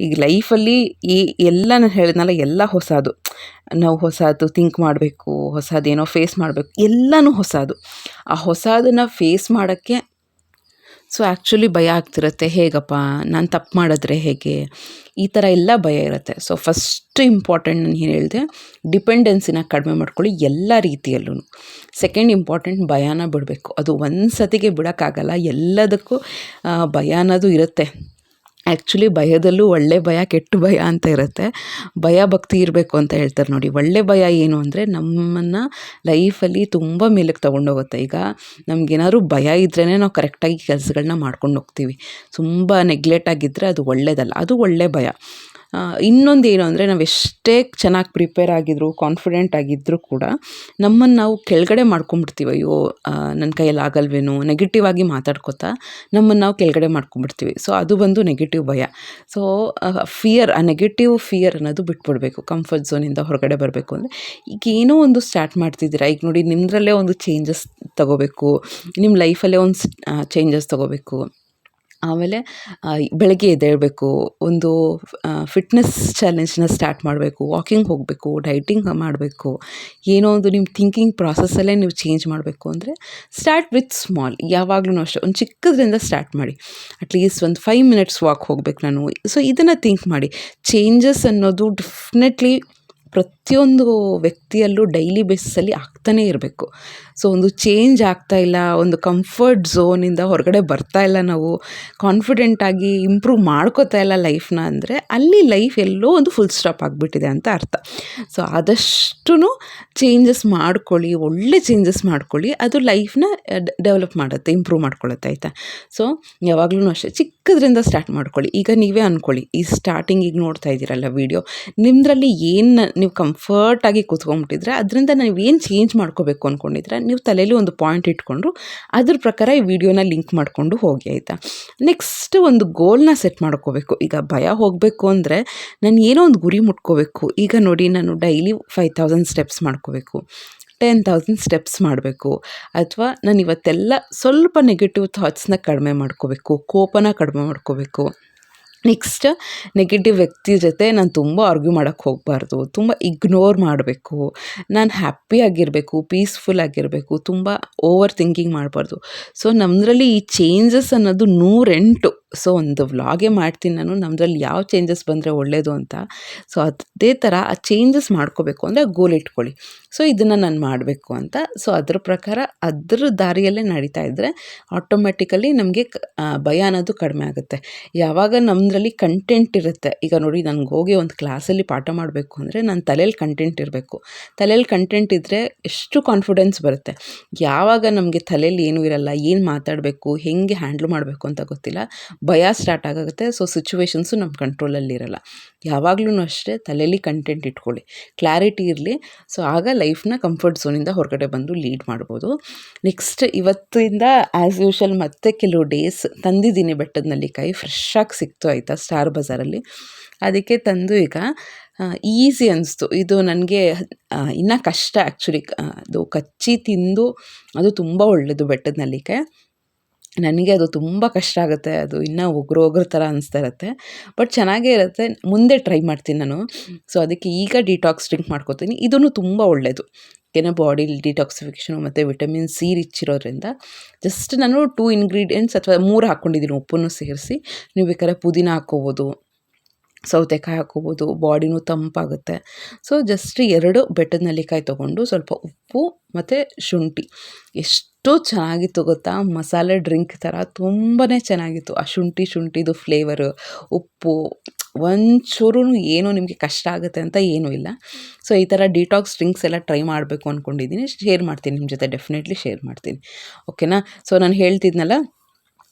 ಈಗ ಲೈಫಲ್ಲಿ ಈ ಎಲ್ಲ ನಾನು ಹೇಳಿದ್ನಲ್ಲ, ಎಲ್ಲ ಹೊಸದು. ನಾವು ಹೊಸದು ಥಿಂಕ್ ಮಾಡಬೇಕು, ಹೊಸದೇನೋ ಫೇಸ್ ಮಾಡಬೇಕು, ಎಲ್ಲನೂ ಹೊಸದು. ಆ ಹೊಸದನ್ನು ಫೇಸ್ ಮಾಡೋಕ್ಕೆ ಸೊ ಆ್ಯಕ್ಚುಲಿ ಭಯ ಆಗ್ತಿರುತ್ತೆ. ಹೇಗಪ್ಪ? ನಾನು ತಪ್ಪು ಮಾಡಿದ್ರೆ ಹೇಗೆ? ಈ ಥರ ಎಲ್ಲ ಭಯ ಇರುತ್ತೆ. ಸೊ ಫಸ್ಟ್ ಇಂಪಾರ್ಟೆಂಟ್ ನಾನು ಏನು ಹೇಳಿದೆ ಡಿಪೆಂಡೆನ್ಸಿನ ಕಡಿಮೆ ಮಾಡ್ಕೊಳ್ಳಿ ಎಲ್ಲ ರೀತಿಯಲ್ಲೂ ಸೆಕೆಂಡ್ ಇಂಪಾರ್ಟೆಂಟ್ ಭಯನ ಬಿಡಬೇಕು. ಅದು ಒಂದು ಸತಿಗೆ ಬಿಡೋಕ್ಕಾಗಲ್ಲ. ಎಲ್ಲದಕ್ಕೂ ಭಯ ಅನ್ನೋದು ಇರುತ್ತೆ. ಆ್ಯಕ್ಚುಲಿ ಭಯದಲ್ಲೂ ಒಳ್ಳೆ ಭಯ, ಕೆಟ್ಟ ಭಯ ಅಂತ ಇರುತ್ತೆ. ಭಯ ಭಕ್ತಿ ಇರಬೇಕು ಅಂತ ಹೇಳ್ತಾರೆ ನೋಡಿ. ಒಳ್ಳೆ ಭಯ ಏನು ಅಂದರೆ ನಮ್ಮನ್ನು ಲೈಫಲ್ಲಿ ತುಂಬ ಮೇಲಕ್ಕೆ ತೊಗೊಂಡೋಗುತ್ತೆ. ಈಗ ನಮಗೇನಾದ್ರು ಭಯ ಇದ್ರೇ ನಾವು ಕರೆಕ್ಟಾಗಿ ಕೆಲಸಗಳನ್ನ ಮಾಡ್ಕೊಂಡು ಹೋಗ್ತೀವಿ. ತುಂಬ ನೆಗ್ಲೆಟ್ ಆಗಿದ್ದರೆ ಅದು ಒಳ್ಳೆಯದಲ್ಲ ಅದು ಒಳ್ಳೆ ಭಯ. ಇನ್ನೊಂದು ಏನು ಅಂದರೆ ನಾವು ಎಷ್ಟೇ ಚೆನ್ನಾಗಿ ಪ್ರಿಪೇರ್ ಆಗಿದ್ರು ಕಾನ್ಫಿಡೆಂಟ್ ಆಗಿದ್ದರೂ ಕೂಡ ನಮ್ಮನ್ನು ನಾವು ಕೆಳಗಡೆ ಮಾಡ್ಕೊಂಬಿಡ್ತೀವಿ ಅಯ್ಯೋ ನನ್ನ ಕೈಯಲ್ಲಿ ಆಗಲ್ವೇನೋ ನೆಗೆಟಿವ್ ಆಗಿ ಮಾತಾಡ್ಕೋತಾ ನಮ್ಮನ್ನು ನಾವು ಕೆಳಗಡೆ ಮಾಡ್ಕೊಂಬಿಡ್ತೀವಿ ಸೊ ಅದು ಬಂದು ನೆಗೆಟಿವ್ ಭಯ. ಸೊ ಫಿಯರ್ ಆ ನೆಗೆಟಿವ್ ಫಿಯರ್ ಅನ್ನೋದು ಬಿಟ್ಬಿಡ್ಬೇಕು. ಕಂಫರ್ಟ್ ಝೋನಿಂದ ಹೊರಗಡೆ ಬರಬೇಕು ಅಂದರೆ ಈಗ ಏನೋ ಒಂದು ಸ್ಟಾರ್ಟ್ ಮಾಡ್ತಿದ್ದೀರಾ. ಈಗ ನೋಡಿ ನಿಮ್ಮದ್ರಲ್ಲೇ ಒಂದು ಚೇಂಜಸ್ ತಗೋಬೇಕು. ನಿಮ್ಮ ಲೈಫಲ್ಲೇ ಒಂದು ಚೇಂಜಸ್ ತಗೋಬೇಕು. ಆಮೇಲೆ ಬೆಳಗ್ಗೆ ಎದ್ದೇಳಬೇಕು, ಒಂದು ಫಿಟ್ನೆಸ್ ಚಾಲೆಂಜ್ನ ಸ್ಟಾರ್ಟ್ ಮಾಡಬೇಕು ವಾಕಿಂಗ್ ಹೋಗಬೇಕು ಡೈಟಿಂಗ್ ಮಾಡಬೇಕು, ಏನೋ ಒಂದು ನಿಮ್ಮ ಥಿಂಕಿಂಗ್ ಪ್ರಾಸೆಸ್ಸಲ್ಲೇ ನೀವು ಚೇಂಜ್ ಮಾಡಬೇಕು ಅಂದರೆ ಸ್ಟಾರ್ಟ್ ವಿತ್ ಸ್ಮಾಲ್ ಯಾವಾಗಲೂ ಅಷ್ಟೇ, ಒಂದು ಚಿಕ್ಕದ್ರಿಂದ ಸ್ಟಾರ್ಟ್ ಮಾಡಿ. ಅಟ್ಲೀಸ್ಟ್ ಒಂದು ಫೈವ್ ಮಿನಿಟ್ಸ್ ವಾಕ್ ಹೋಗ್ಬೇಕು ನಾನು. ಸೊ ಇದನ್ನು ಥಿಂಕ್ ಮಾಡಿ. ಚೇಂಜಸ್ ಅನ್ನೋದು ಡೆಫಿನೆಟ್ಲಿ ಪ್ರತಿಯೊಂದು ವ್ಯಕ್ತಿಯಲ್ಲೂ ಡೈಲಿ ಬೇಸಿಸಲ್ಲಿ ಆಗ್ತಾನೇ ಇರಬೇಕು. ಸೊ ಒಂದು ಚೇಂಜ್ ಆಗ್ತಾ ಇಲ್ಲ, ಒಂದು ಕಂಫರ್ಟ್ ಝೋನಿಂದ ಹೊರಗಡೆ ಬರ್ತಾ ಇಲ್ಲ ನಾವು. ಕಾನ್ಫಿಡೆಂಟಾಗಿ ಇಂಪ್ರೂವ್ ಮಾಡ್ಕೋತಾ ಇಲ್ಲ ಲೈಫ್ನ ಅಂದರೆ ಅಲ್ಲಿ ಲೈಫ್ ಎಲ್ಲೋ ಒಂದು ಫುಲ್ ಸ್ಟಾಪ್ ಆಗಿಬಿಟ್ಟಿದೆ ಅಂತ ಅರ್ಥ. ಸೊ ಆದಷ್ಟು ಚೇಂಜಸ್ ಮಾಡ್ಕೊಳ್ಳಿ, ಒಳ್ಳೆ ಚೇಂಜಸ್ ಮಾಡ್ಕೊಳ್ಳಿ, ಅದು ಲೈಫ್ನ ಡೆವಲಪ್ ಮಾಡುತ್ತೆ ಇಂಪ್ರೂವ್ ಮಾಡ್ಕೊಳ್ಳುತ್ತೆ ಆಯಿತಾ? ಸೊ ಯಾವಾಗಲೂ ಅಷ್ಟೇ, ಚಿಕ್ಕದ್ರಿಂದ ಸ್ಟಾರ್ಟ್ ಮಾಡ್ಕೊಳ್ಳಿ. ಈಗ ನೀವೇ ಅಂದ್ಕೊಳ್ಳಿ ಈ ಸ್ಟಾರ್ಟಿಂಗ್ ಈಗ ನೋಡ್ತಾ ಇದ್ದೀರಲ್ಲ ವೀಡಿಯೋ ನಿಮ್ಮದ್ರಲ್ಲಿ ಏನು ನೀವು ಕಂಫರ್ಟಾಗಿ ಕೂತ್ಕೊಂಡ್ಬಿಟ್ಟಿದ್ರೆ, ಅದರಿಂದ ನೀವು ಏನು ಚೇಂಜ್ ಮಾಡ್ಕೋಬೇಕು ಅಂದ್ಕೊಂಡಿದ್ರೆ ನೀವು ತಲೆಯಲ್ಲಿ ಒಂದು ಪಾಯಿಂಟ್ ಇಟ್ಕೊಂಡ್ರು ಅದ್ರ ಪ್ರಕಾರ ಈ ವಿಡಿಯೋನ ಲಿಂಕ್ ಮಾಡಿಕೊಂಡು ಹೋಗಿ ಆಯಿತಾ? ನೆಕ್ಸ್ಟ್ ಒಂದು ಗೋಲ್ನ ಸೆಟ್ ಮಾಡ್ಕೋಬೇಕು. ಈಗ ಭಯ ಹೋಗಬೇಕು ಅಂದರೆ ನಾನು ಏನೋ ಒಂದು ಗುರಿ ಮುಟ್ಕೋಬೇಕು. ಈಗ ನೋಡಿ ನಾನು ಡೈಲಿ ಫೈವ್ ತೌಸಂಡ್ ಸ್ಟೆಪ್ಸ್ ಮಾಡ್ಕೋಬೇಕು. ಟೆನ್ ತೌಸಂಡ್ ಸ್ಟೆಪ್ಸ್ ಮಾಡಬೇಕು. ಅಥವಾ ನಾನು ಇವತ್ತೆಲ್ಲ ಸ್ವಲ್ಪ ನೆಗೆಟಿವ್ ಥಾಟ್ಸ್ನ ಕಡಿಮೆ ಮಾಡ್ಕೋಬೇಕು. ಕೋಪನ ಕಡಿಮೆ ಮಾಡ್ಕೋಬೇಕು. ನೆಕ್ಸ್ಟ್ ನೆಗೆಟಿವ್ ವ್ಯಕ್ತಿ ಜೊತೆ ನಾನು ತುಂಬ ಆರ್ಗ್ಯೂ ಮಾಡೋಕ್ಕೆ ಹೋಗಬಾರ್ದು. ತುಂಬ ಇಗ್ನೋರ್ ಮಾಡಬೇಕು. ನಾನು ಹ್ಯಾಪಿಯಾಗಿರಬೇಕು ಪೀಸ್ಫುಲ್ ಆಗಿರಬೇಕು, ತುಂಬ ಓವರ್ ಥಿಂಕಿಂಗ್ ಮಾಡಬಾರ್ದು. ಸೊ ನಮ್ಮದ್ರಲ್ಲಿ ಈ ಚೇಂಜಸ್ ಅನ್ನೋದು ನೂರೆಂಟು. ಸೊ ಒಂದು ವ್ಲಾಗೇ ಮಾಡ್ತೀನಿ ನಾನು. ನಮ್ಮದ್ರಲ್ಲಿ ಯಾವ ಚೇಂಜಸ್ ಬಂದರೆ ಒಳ್ಳೆಯದು ಅಂತ. ಸೊ ಅದೇ ಥರ ಆ ಚೇಂಜಸ್ ಮಾಡ್ಕೋಬೇಕು ಅಂದರೆ ಗೋಲ್ ಇಟ್ಕೊಳ್ಳಿ. ಸೊ ಇದನ್ನು ನಾನು ಮಾಡಬೇಕು ಅಂತ. ಸೊ ಅದ್ರ ಪ್ರಕಾರ ಅದ್ರ ದಾರಿಯಲ್ಲೇ ನಡೀತಾ ಇದ್ದರೆ ಆಟೋಮೆಟಿಕಲಿ ನಮಗೆ ಭಯ ಅನ್ನೋದು ಕಡಿಮೆ ಆಗುತ್ತೆ. ಯಾವಾಗ ನಮ್ಮದ್ರಲ್ಲಿ ಕಂಟೆಂಟ್ ಇರುತ್ತೆ. ಈಗ ನೋಡಿ ನನಗೆ ಹೋಗಿ ಒಂದು ಕ್ಲಾಸಲ್ಲಿ ಪಾಠ ಮಾಡಬೇಕು ಅಂದರೆ ನನ್ನ ತಲೆಯಲ್ಲಿ ಕಂಟೆಂಟ್ ಇರಬೇಕು. ತಲೆಯಲ್ಲಿ ಕಂಟೆಂಟ್ ಇದ್ದರೆ ಎಷ್ಟು ಕಾನ್ಫಿಡೆನ್ಸ್ ಬರುತ್ತೆ. ಯಾವಾಗ ನಮಗೆ ತಲೆಯಲ್ಲಿ ಏನೂ ಇರಲ್ಲ, ಏನು ಮಾತಾಡಬೇಕು, ಹೆಂಗೆ ಹ್ಯಾಂಡ್ಲ್ ಮಾಡಬೇಕು ಅಂತ ಗೊತ್ತಿಲ್ಲ. ಭಯ ಸ್ಟಾರ್ಟ್ ಆಗುತ್ತೆ ಸೊ ಸಿಚುವೇಶನ್ಸು ನಮ್ಮ ಕಂಟ್ರೋಲಲ್ಲಿರಲ್ಲ ಯಾವಾಗಲೂ ಅಷ್ಟೇ ತಲೆಯಲ್ಲಿ ಕಂಟೆಂಟ್ ಇಟ್ಕೊಳ್ಳಿ. ಕ್ಲಾರಿಟಿ ಇರಲಿ. ಸೊ ಆಗ ಲೈಫ್ನ ಕಂಫರ್ಟ್ ಝೋನಿಂದ ಹೊರಗಡೆ ಬಂದು ಲೀಡ್ ಮಾಡ್ಬೋದು. ನೆಕ್ಸ್ಟ್ ಇವತ್ತಿಂದ ಆ್ಯಸ್ ಯೂಶಲ್ ಮತ್ತೆ ಕೆಲವು ಡೇಸ್ ತಂದಿದ್ದೀನಿ ಬೆಟ್ಟದ ನೆಲ್ಲಿಕಾಯಿ ಫ್ರೆಶ್ಶಾಗಿ ಸಿಕ್ತು ಆಯಿತಾ ಸ್ಟಾರ್ ಬಜಾರಲ್ಲಿ ಅದಕ್ಕೆ ತಂದು ಈಗ ಈಸಿ ಅನಿಸ್ತು. ಇದು ನನಗೆ ಇನ್ನೂ ಕಷ್ಟ ಆ್ಯಕ್ಚುಲಿ ಅದು ಕಚ್ಚಿ ತಿಂದು, ಅದು ತುಂಬ ಒಳ್ಳೆಯದು ಬೆಟ್ಟದ ನೆಲ್ಲಿಕಾಯಿ ನನಗೆ ಅದು ತುಂಬ ಕಷ್ಟ ಆಗುತ್ತೆ. ಅದು ಇನ್ನೂ ಒಗ್ರು ಒಗ್ರು ಥರ ಅನಿಸ್ತಾ ಇರುತ್ತೆ. ಬಟ್ ಚೆನ್ನಾಗೇ ಇರುತ್ತೆ. ಮುಂದೆ ಟ್ರೈ ಮಾಡ್ತೀನಿ ನಾನು. ಸೊ ಅದಕ್ಕೆ ಈಗ ಡಿಟಾಕ್ಸ್ ಡ್ರಿಂಕ್ ಮಾಡ್ಕೋತೀನಿ. ಇದೂ ತುಂಬ ಒಳ್ಳೆಯದು ಏನೋ ಬಾಡಿಲಿ ಡಿಟಾಕ್ಸಿಫಿಕೇಷನು ಮತ್ತು ವಿಟಮಿನ್ ಸಿ ರಿಚ್ ಇರೋದ್ರಿಂದ. ಜಸ್ಟ್ ನಾನು ಟೂ ಇಂಗ್ರೀಡಿಯೆಂಟ್ಸ್ ಅಥವಾ ಮೂರು ಹಾಕ್ಕೊಂಡಿದ್ದೀನಿ ಉಪ್ಪನ್ನು ಸೇರಿಸಿ. ನೀವು ಬೇಕಾದ್ರೆ ಪುದೀನ ಹಾಕ್ಕೋಬೋದು ಸೌತೆಕಾಯಿ ಹಾಕ್ಕೋಬೋದು ಬಾಡಿನೂ ತಂಪಾಗುತ್ತೆ. ಸೊ ಜಸ್ಟ್ ಎರಡು ಬೆಟ್ಟದ ನೆಲ್ಲಿಕಾಯಿ ತೊಗೊಂಡು ಸ್ವಲ್ಪ ಉಪ್ಪು ಮತ್ತು ಶುಂಠಿ. ಎಷ್ಟು ಚೆನ್ನಾಗಿತ್ತು ಗೊತ್ತಾ? ಮಸಾಲೆ ಡ್ರಿಂಕ್ ಥರ ತುಂಬಾ ಚೆನ್ನಾಗಿತ್ತು. ಆ ಶುಂಠಿ, ಶುಂಠಿದು ಫ್ಲೇವರು, ಉಪ್ಪು ಒಂಚೂರು ಏನು ನಿಮಗೆ ಕಷ್ಟ ಆಗುತ್ತೆ ಅಂತ ಏನೂ ಇಲ್ಲ. ಸೊ, ಈ ಥರ ಡಿಟಾಕ್ಸ್ ಡ್ರಿಂಕ್ಸ್ ಎಲ್ಲ ಟ್ರೈ ಮಾಡಬೇಕು ಅಂದ್ಕೊಂಡಿದ್ದೀನಿ ಶೇರ್ ಮಾಡ್ತೀನಿ ನಿಮ್ಮ ಜೊತೆ, ಡೆಫಿನೆಟ್ಲಿ ಶೇರ್ ಮಾಡ್ತೀನಿ. ಓಕೆನಾ? ಸೊ, ನಾನು ಹೇಳ್ತಿದ್ನಲ್ಲ,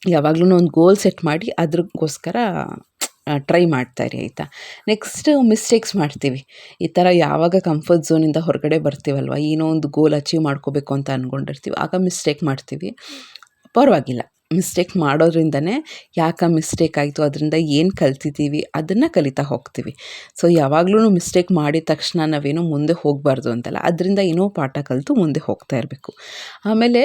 ಯಾವಾಗಲೂ ಒಂದು ಗೋಲ್ ಸೆಟ್ ಮಾಡಿ ಅದ್ರಗೋಸ್ಕರ ಟ್ರೈ ಮಾಡ್ತಾಯಿರಿ ಆಯಿತಾ? ನೆಕ್ಸ್ಟ್ ಮಿಸ್ಟೇಕ್ಸ್ ಮಾಡ್ತೀವಿ. ಈ ಥರ ಯಾವಾಗ ಕಂಫರ್ಟ್ ಝೋನಿಂದ ಹೊರಗಡೆ ಬರ್ತೀವಲ್ವ? ಏನೋ ಒಂದು ಗೋಲ್ ಅಚೀವ್ ಮಾಡ್ಕೋಬೇಕು ಅಂತ ಅಂದ್ಕೊಂಡಿರ್ತೀವಿ ಆಗ ಮಿಸ್ಟೇಕ್ ಮಾಡ್ತೀವಿ. ಪರವಾಗಿಲ್ಲ. ಮಿಸ್ಟೇಕ್ ಮಾಡೋದ್ರಿಂದನೇ ಯಾಕೆ ಮಿಸ್ಟೇಕ್ ಆಯಿತು? ಅದರಿಂದ ಏನು ಕಲ್ತಿದ್ದೀವಿ? ಅದನ್ನು ಕಲಿತಾ ಹೋಗ್ತೀವಿ. ಸೊ ಯಾವಾಗಲೂ ಮಿಸ್ಟೇಕ್ ಮಾಡಿದ ತಕ್ಷಣ ನಾವೇನೋ ಮುಂದೆ ಹೋಗಬಾರ್ದು ಅಂತಲ್ಲ. ಅದರಿಂದ ಏನೋ ಪಾಠ ಕಲಿತು ಮುಂದೆ ಹೋಗ್ತಾ ಇರಬೇಕು. ಆಮೇಲೆ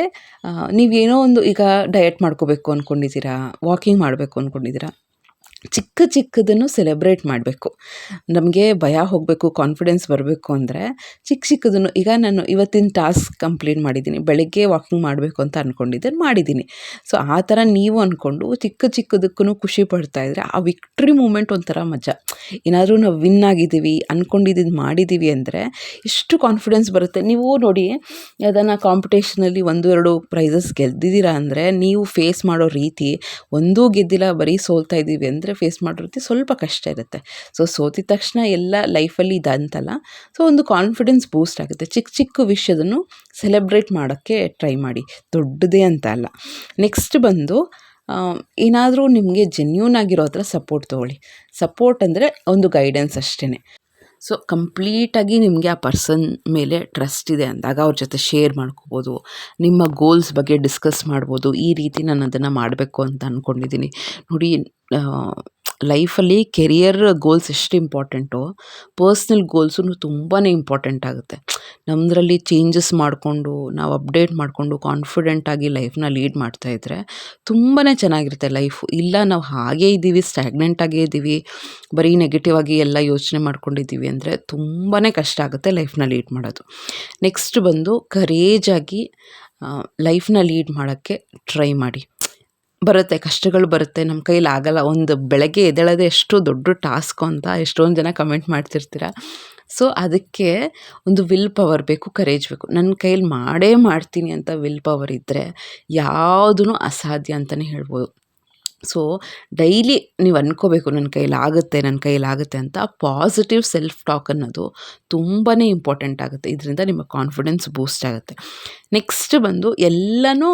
ನೀವೇನೋ ಒಂದು ಈಗ ಡಯಟ್ ಮಾಡ್ಕೋಬೇಕು ಅಂದ್ಕೊಂಡಿದ್ದೀರಾ ವಾಕಿಂಗ್ ಮಾಡಬೇಕು ಅಂದ್ಕೊಂಡಿದ್ದೀರಾ ಚಿಕ್ಕ ಚಿಕ್ಕದನ್ನು ಸೆಲೆಬ್ರೇಟ್ ಮಾಡಬೇಕು. ನಮಗೆ ಭಯ ಹೋಗಬೇಕು ಕಾನ್ಫಿಡೆನ್ಸ್ ಬರಬೇಕು ಅಂದರೆ ಚಿಕ್ಕ ಚಿಕ್ಕದನ್ನು, ಈಗ ನಾನು ಇವತ್ತಿನ ಟಾಸ್ಕ್ ಕಂಪ್ಲೀಟ್ ಮಾಡಿದ್ದೀನಿ. ಬೆಳಗ್ಗೆ ವಾಕಿಂಗ್ ಮಾಡಬೇಕು ಅಂತ ಅಂದ್ಕೊಂಡಿದ್ದೆ ಮಾಡಿದ್ದೀನಿ. ಸೊ ಆ ಥರ ನೀವು ಅಂದ್ಕೊಂಡು ಚಿಕ್ಕ ಚಿಕ್ಕದಕ್ಕೂ ಖುಷಿ ಪಡ್ತಾ ಇದ್ದರೆ ಆ ವಿಕ್ಟ್ರಿ ಮೂಮೆಂಟ್ ಒಂಥರ ಮಜಾ. ಏನಾದರೂ ನಾವು ವಿನ್ ಆಗಿದ್ದೀವಿ ಅಂದ್ಕೊಂಡಿದ್ದು ಮಾಡಿದ್ದೀವಿ ಅಂದರೆ ಎಷ್ಟು ಕಾನ್ಫಿಡೆನ್ಸ್ ಬರುತ್ತೆ. ನೀವು ನೋಡಿ ಅದನ್ನು ಕಾಂಪಿಟೇಷನಲ್ಲಿ ಒಂದು, ಎರಡು ಪ್ರೈಸಸ್ ಗೆದ್ದಿದ್ದೀರಾ ಅಂದರೆ ನೀವು ಫೇಸ್ ಮಾಡೋ ರೀತಿ, ಒಂದೂ ಗೆದ್ದಿಲ್ಲ, ಬರೀ ಸೋಲ್ತಾ ಇದ್ದೀವಿ ಅಂದರೆ ಫೇಸ್ ಮಾಡಿರುತ್ತೆ, ಸ್ವಲ್ಪ ಕಷ್ಟ ಇರುತ್ತೆ. ಸೊ ಸೋತಿದ ತಕ್ಷಣ ಎಲ್ಲ ಲೈಫಲ್ಲಿ ಇದಂತಲ್ಲ. ಸೊ ಒಂದು ಕಾನ್ಫಿಡೆನ್ಸ್ ಬೂಸ್ಟ್ ಆಗುತ್ತೆ. ಚಿಕ್ಕ ಚಿಕ್ಕ ವಿಷಯದನ್ನು ಸೆಲೆಬ್ರೇಟ್ ಮಾಡೋಕ್ಕೆ ಟ್ರೈ ಮಾಡಿ. ದೊಡ್ಡದೇ ಅಂತ ಅಲ್ಲ. ನೆಕ್ಸ್ಟ್ ಬಂದು ಏನಾದರೂ ನಿಮಗೆ ಜೆನ್ಯೂನ್ ಆಗಿರೋ ಹತ್ರ ಸಪೋರ್ಟ್ ತೊಗೊಳ್ಳಿ. ಸಪೋರ್ಟ್ ಅಂದರೆ ಒಂದು ಗೈಡೆನ್ಸ್ ಅಷ್ಟೇ ಸೊ ಕಂಪ್ಲೀಟಾಗಿ ನಿಮಗೆ ಆ ಪರ್ಸನ್ ಮೇಲೆ ಟ್ರಸ್ಟ್ ಇದೆ ಅಂದಾಗ ಅವ್ರ ಜೊತೆ ಶೇರ್ ಮಾಡ್ಕೋಬೋದು. ನಿಮ್ಮ ಗೋಲ್ಸ್ ಬಗ್ಗೆ ಡಿಸ್ಕಸ್ ಮಾಡ್ಬೋದು. ಈ ರೀತಿ ನಾನು ಅದನ್ನು ಮಾಡಬೇಕು ಅಂತ ಅಂದ್ಕೊಂಡಿದ್ದೀನಿ ನೋಡಿ ಲೈಫಲ್ಲಿ ಕೆರಿಯರ್ ಗೋಲ್ಸ್ ಎಷ್ಟು ಇಂಪಾರ್ಟೆಂಟು, ಪರ್ಸ್ನಲ್ ಗೋಲ್ಸೂ ತುಂಬಾ ಇಂಪಾರ್ಟೆಂಟ್ ಆಗುತ್ತೆ. ನಮ್ಮದ್ರಲ್ಲಿ ಚೇಂಜಸ್ ಮಾಡಿಕೊಂಡು, ನಾವು ಅಪ್ಡೇಟ್ ಮಾಡಿಕೊಂಡು ಕಾನ್ಫಿಡೆಂಟಾಗಿ ಲೈಫ್ನ ಲೀಡ್ ಮಾಡ್ತಾ ಇದ್ದರೆ ತುಂಬಾ ಚೆನ್ನಾಗಿರುತ್ತೆ ಲೈಫು. ಇಲ್ಲ, ನಾವು ಹಾಗೇ ಇದ್ದೀವಿ ಸ್ಟ್ಯಾಗ್ನೆಂಟಾಗೇ ಇದ್ದೀವಿ, ಬರೀ ನೆಗೆಟಿವ್ ಆಗಿ ಎಲ್ಲ ಯೋಚನೆ ಮಾಡ್ಕೊಂಡಿದ್ದೀವಿ ಅಂದರೆ ತುಂಬಾ ಕಷ್ಟ ಆಗುತ್ತೆ ಲೈಫ್ನ ಲೀಡ್ ಮಾಡೋದು. ನೆಕ್ಸ್ಟ್ ಬಂದು ಕರೇಜಾಗಿ ಲೈಫ್ನ ಲೀಡ್ ಮಾಡೋಕ್ಕೆ ಟ್ರೈ ಮಾಡಿ. ಬರುತ್ತೆ, ಕಷ್ಟಗಳು ಬರುತ್ತೆ ನಮ್ಮ ಕೈಲಿ ಆಗಲ್ಲ. ಒಂದು ಬೆಳಗ್ಗೆ ಎದ್ದೇಳೋದೇ ಎಷ್ಟು ದೊಡ್ಡ ಟಾಸ್ಕು ಅಂತ ಎಷ್ಟೊಂದು ಜನ ಕಮೆಂಟ್ ಮಾಡ್ತಿರ್ತೀರ? ಸೊ, ಅದಕ್ಕೆ ಒಂದು ವಿಲ್ ಪವರ್ ಬೇಕು, ಕರೇಜ್ ಬೇಕು. ನನ್ನ ಕೈಲಿ ಮಾಡೇ ಮಾಡ್ತೀನಿ ಅಂತ ವಿಲ್ ಪವರ್ ಇದ್ದರೆ ಯಾವುದೂ ಅಸಾಧ್ಯ ಅಂತಲೇ ಹೇಳ್ಬೋದು. ಸೊ, ಡೈಲಿ ನೀವು ಅಂದ್ಕೋಬೇಕು ನನ್ನ ಕೈಲಾಗುತ್ತೆ ನನ್ನ ಕೈಲಾಗುತ್ತೆ ಅಂತ ಪಾಸಿಟಿವ್ ಸೆಲ್ಫ್ ಟಾಕ್ ಅನ್ನೋದು ತುಂಬಾ ಇಂಪಾರ್ಟೆಂಟ್ ಆಗುತ್ತೆ. ಇದರಿಂದ ನಿಮ್ಮ ಕಾನ್ಫಿಡೆನ್ಸ್ ಬೂಸ್ಟ್ ಆಗುತ್ತೆ. ನೆಕ್ಸ್ಟ್ ಬಂದು ಎಲ್ಲನೂ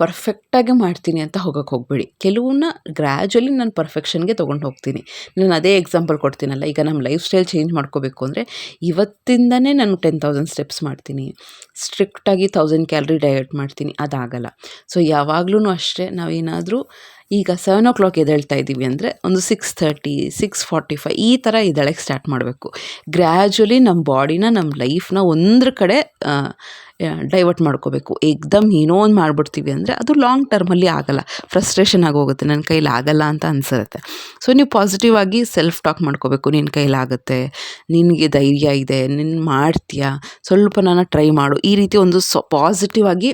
ಪರ್ಫೆಕ್ಟಾಗಿ ಮಾಡ್ತೀನಿ ಅಂತ ಹೋಗೋಕ್ಕೆ ಹೋಗಬೇಡಿ. ಕೆಲವನ್ನ ಗ್ರ್ಯಾಜುವಲಿ ನಾನು ಪರ್ಫೆಕ್ಷನ್ಗೆ ತೊಗೊಂಡು ಹೋಗ್ತೀನಿ. ನಾನು ಅದೇ ಎಕ್ಸಾಂಪಲ್ ಕೊಡ್ತೀನಲ್ಲ, ಈಗ ನಮ್ಮ ಲೈಫ್ ಸ್ಟೈಲ್ ಚೇಂಜ್ ಮಾಡ್ಕೋಬೇಕು ಅಂದರೆ ಇವತ್ತಿಂದನೇ ನಾನು ಟೆನ್ ತೌಸಂಡ್ ಸ್ಟೆಪ್ಸ್ ಮಾಡ್ತೀನಿ. ಸ್ಟ್ರಿಕ್ಟಾಗಿ ತೌಸಂಡ್ ಕ್ಯಾಲ್ರಿ ಡಯಟ್ ಮಾಡ್ತೀನಿ, ಅದಾಗಲ್ಲ. ಸೊ ಯಾವಾಗಲೂ ಅಷ್ಟೇ, ನಾವೇನಾದರೂ ಈಗ ಸೆವೆನ್ ಓ ಕ್ಲಾಕ್ ಎದ್ದೇಳ್ತಾ ಇದ್ದೀವಿ ಅಂದರೆ ಒಂದು six thirty six forty five ಈ ಥರ ಎದ್ದೇಳಕ್ಕೆ ಸ್ಟಾರ್ಟ್ ಮಾಡಬೇಕು. ಗ್ರ್ಯಾಜುಲಿ ನಮ್ಮ ಬಾಡಿನ ನಮ್ಮ ಲೈಫ್ನ ಒಂದ್ರ ಕಡೆ ಡೈವರ್ಟ್ ಮಾಡ್ಕೋಬೇಕು. ಏಕ್ದಮ್ ಏನೋ ಒಂದು ಮಾಡಿಬಿಡ್ತೀವಿ ಅಂದರೆ ಅದು ಲಾಂಗ್ ಟರ್ಮಲ್ಲಿ ಆಗಲ್ಲ. ಫ್ರಸ್ಟ್ರೇಷನ್ ಆಗೋಗುತ್ತೆ ನನ್ನ ಕೈಲಿ ಆಗಲ್ಲ ಅಂತ ಅನ್ಸಿರುತ್ತೆ ಸೊ ನೀವು ಪಾಸಿಟಿವ್ ಆಗಿ ಸೆಲ್ಫ್ ಟಾಕ್ ಮಾಡ್ಕೋಬೇಕು ನಿನ್ನ ಕೈಲಾಗುತ್ತೆ ನಿನಗೆ ಧೈರ್ಯ ಇದೆ. ನಿನ್ನ ಮಾಡ್ತೀಯಾ? ಸ್ವಲ್ಪ ನಾನು ಟ್ರೈ ಮಾಡು. ಈ ರೀತಿ ಒಂದು ಸೊ ಪಾಸಿಟಿವ್ ಆಗಿ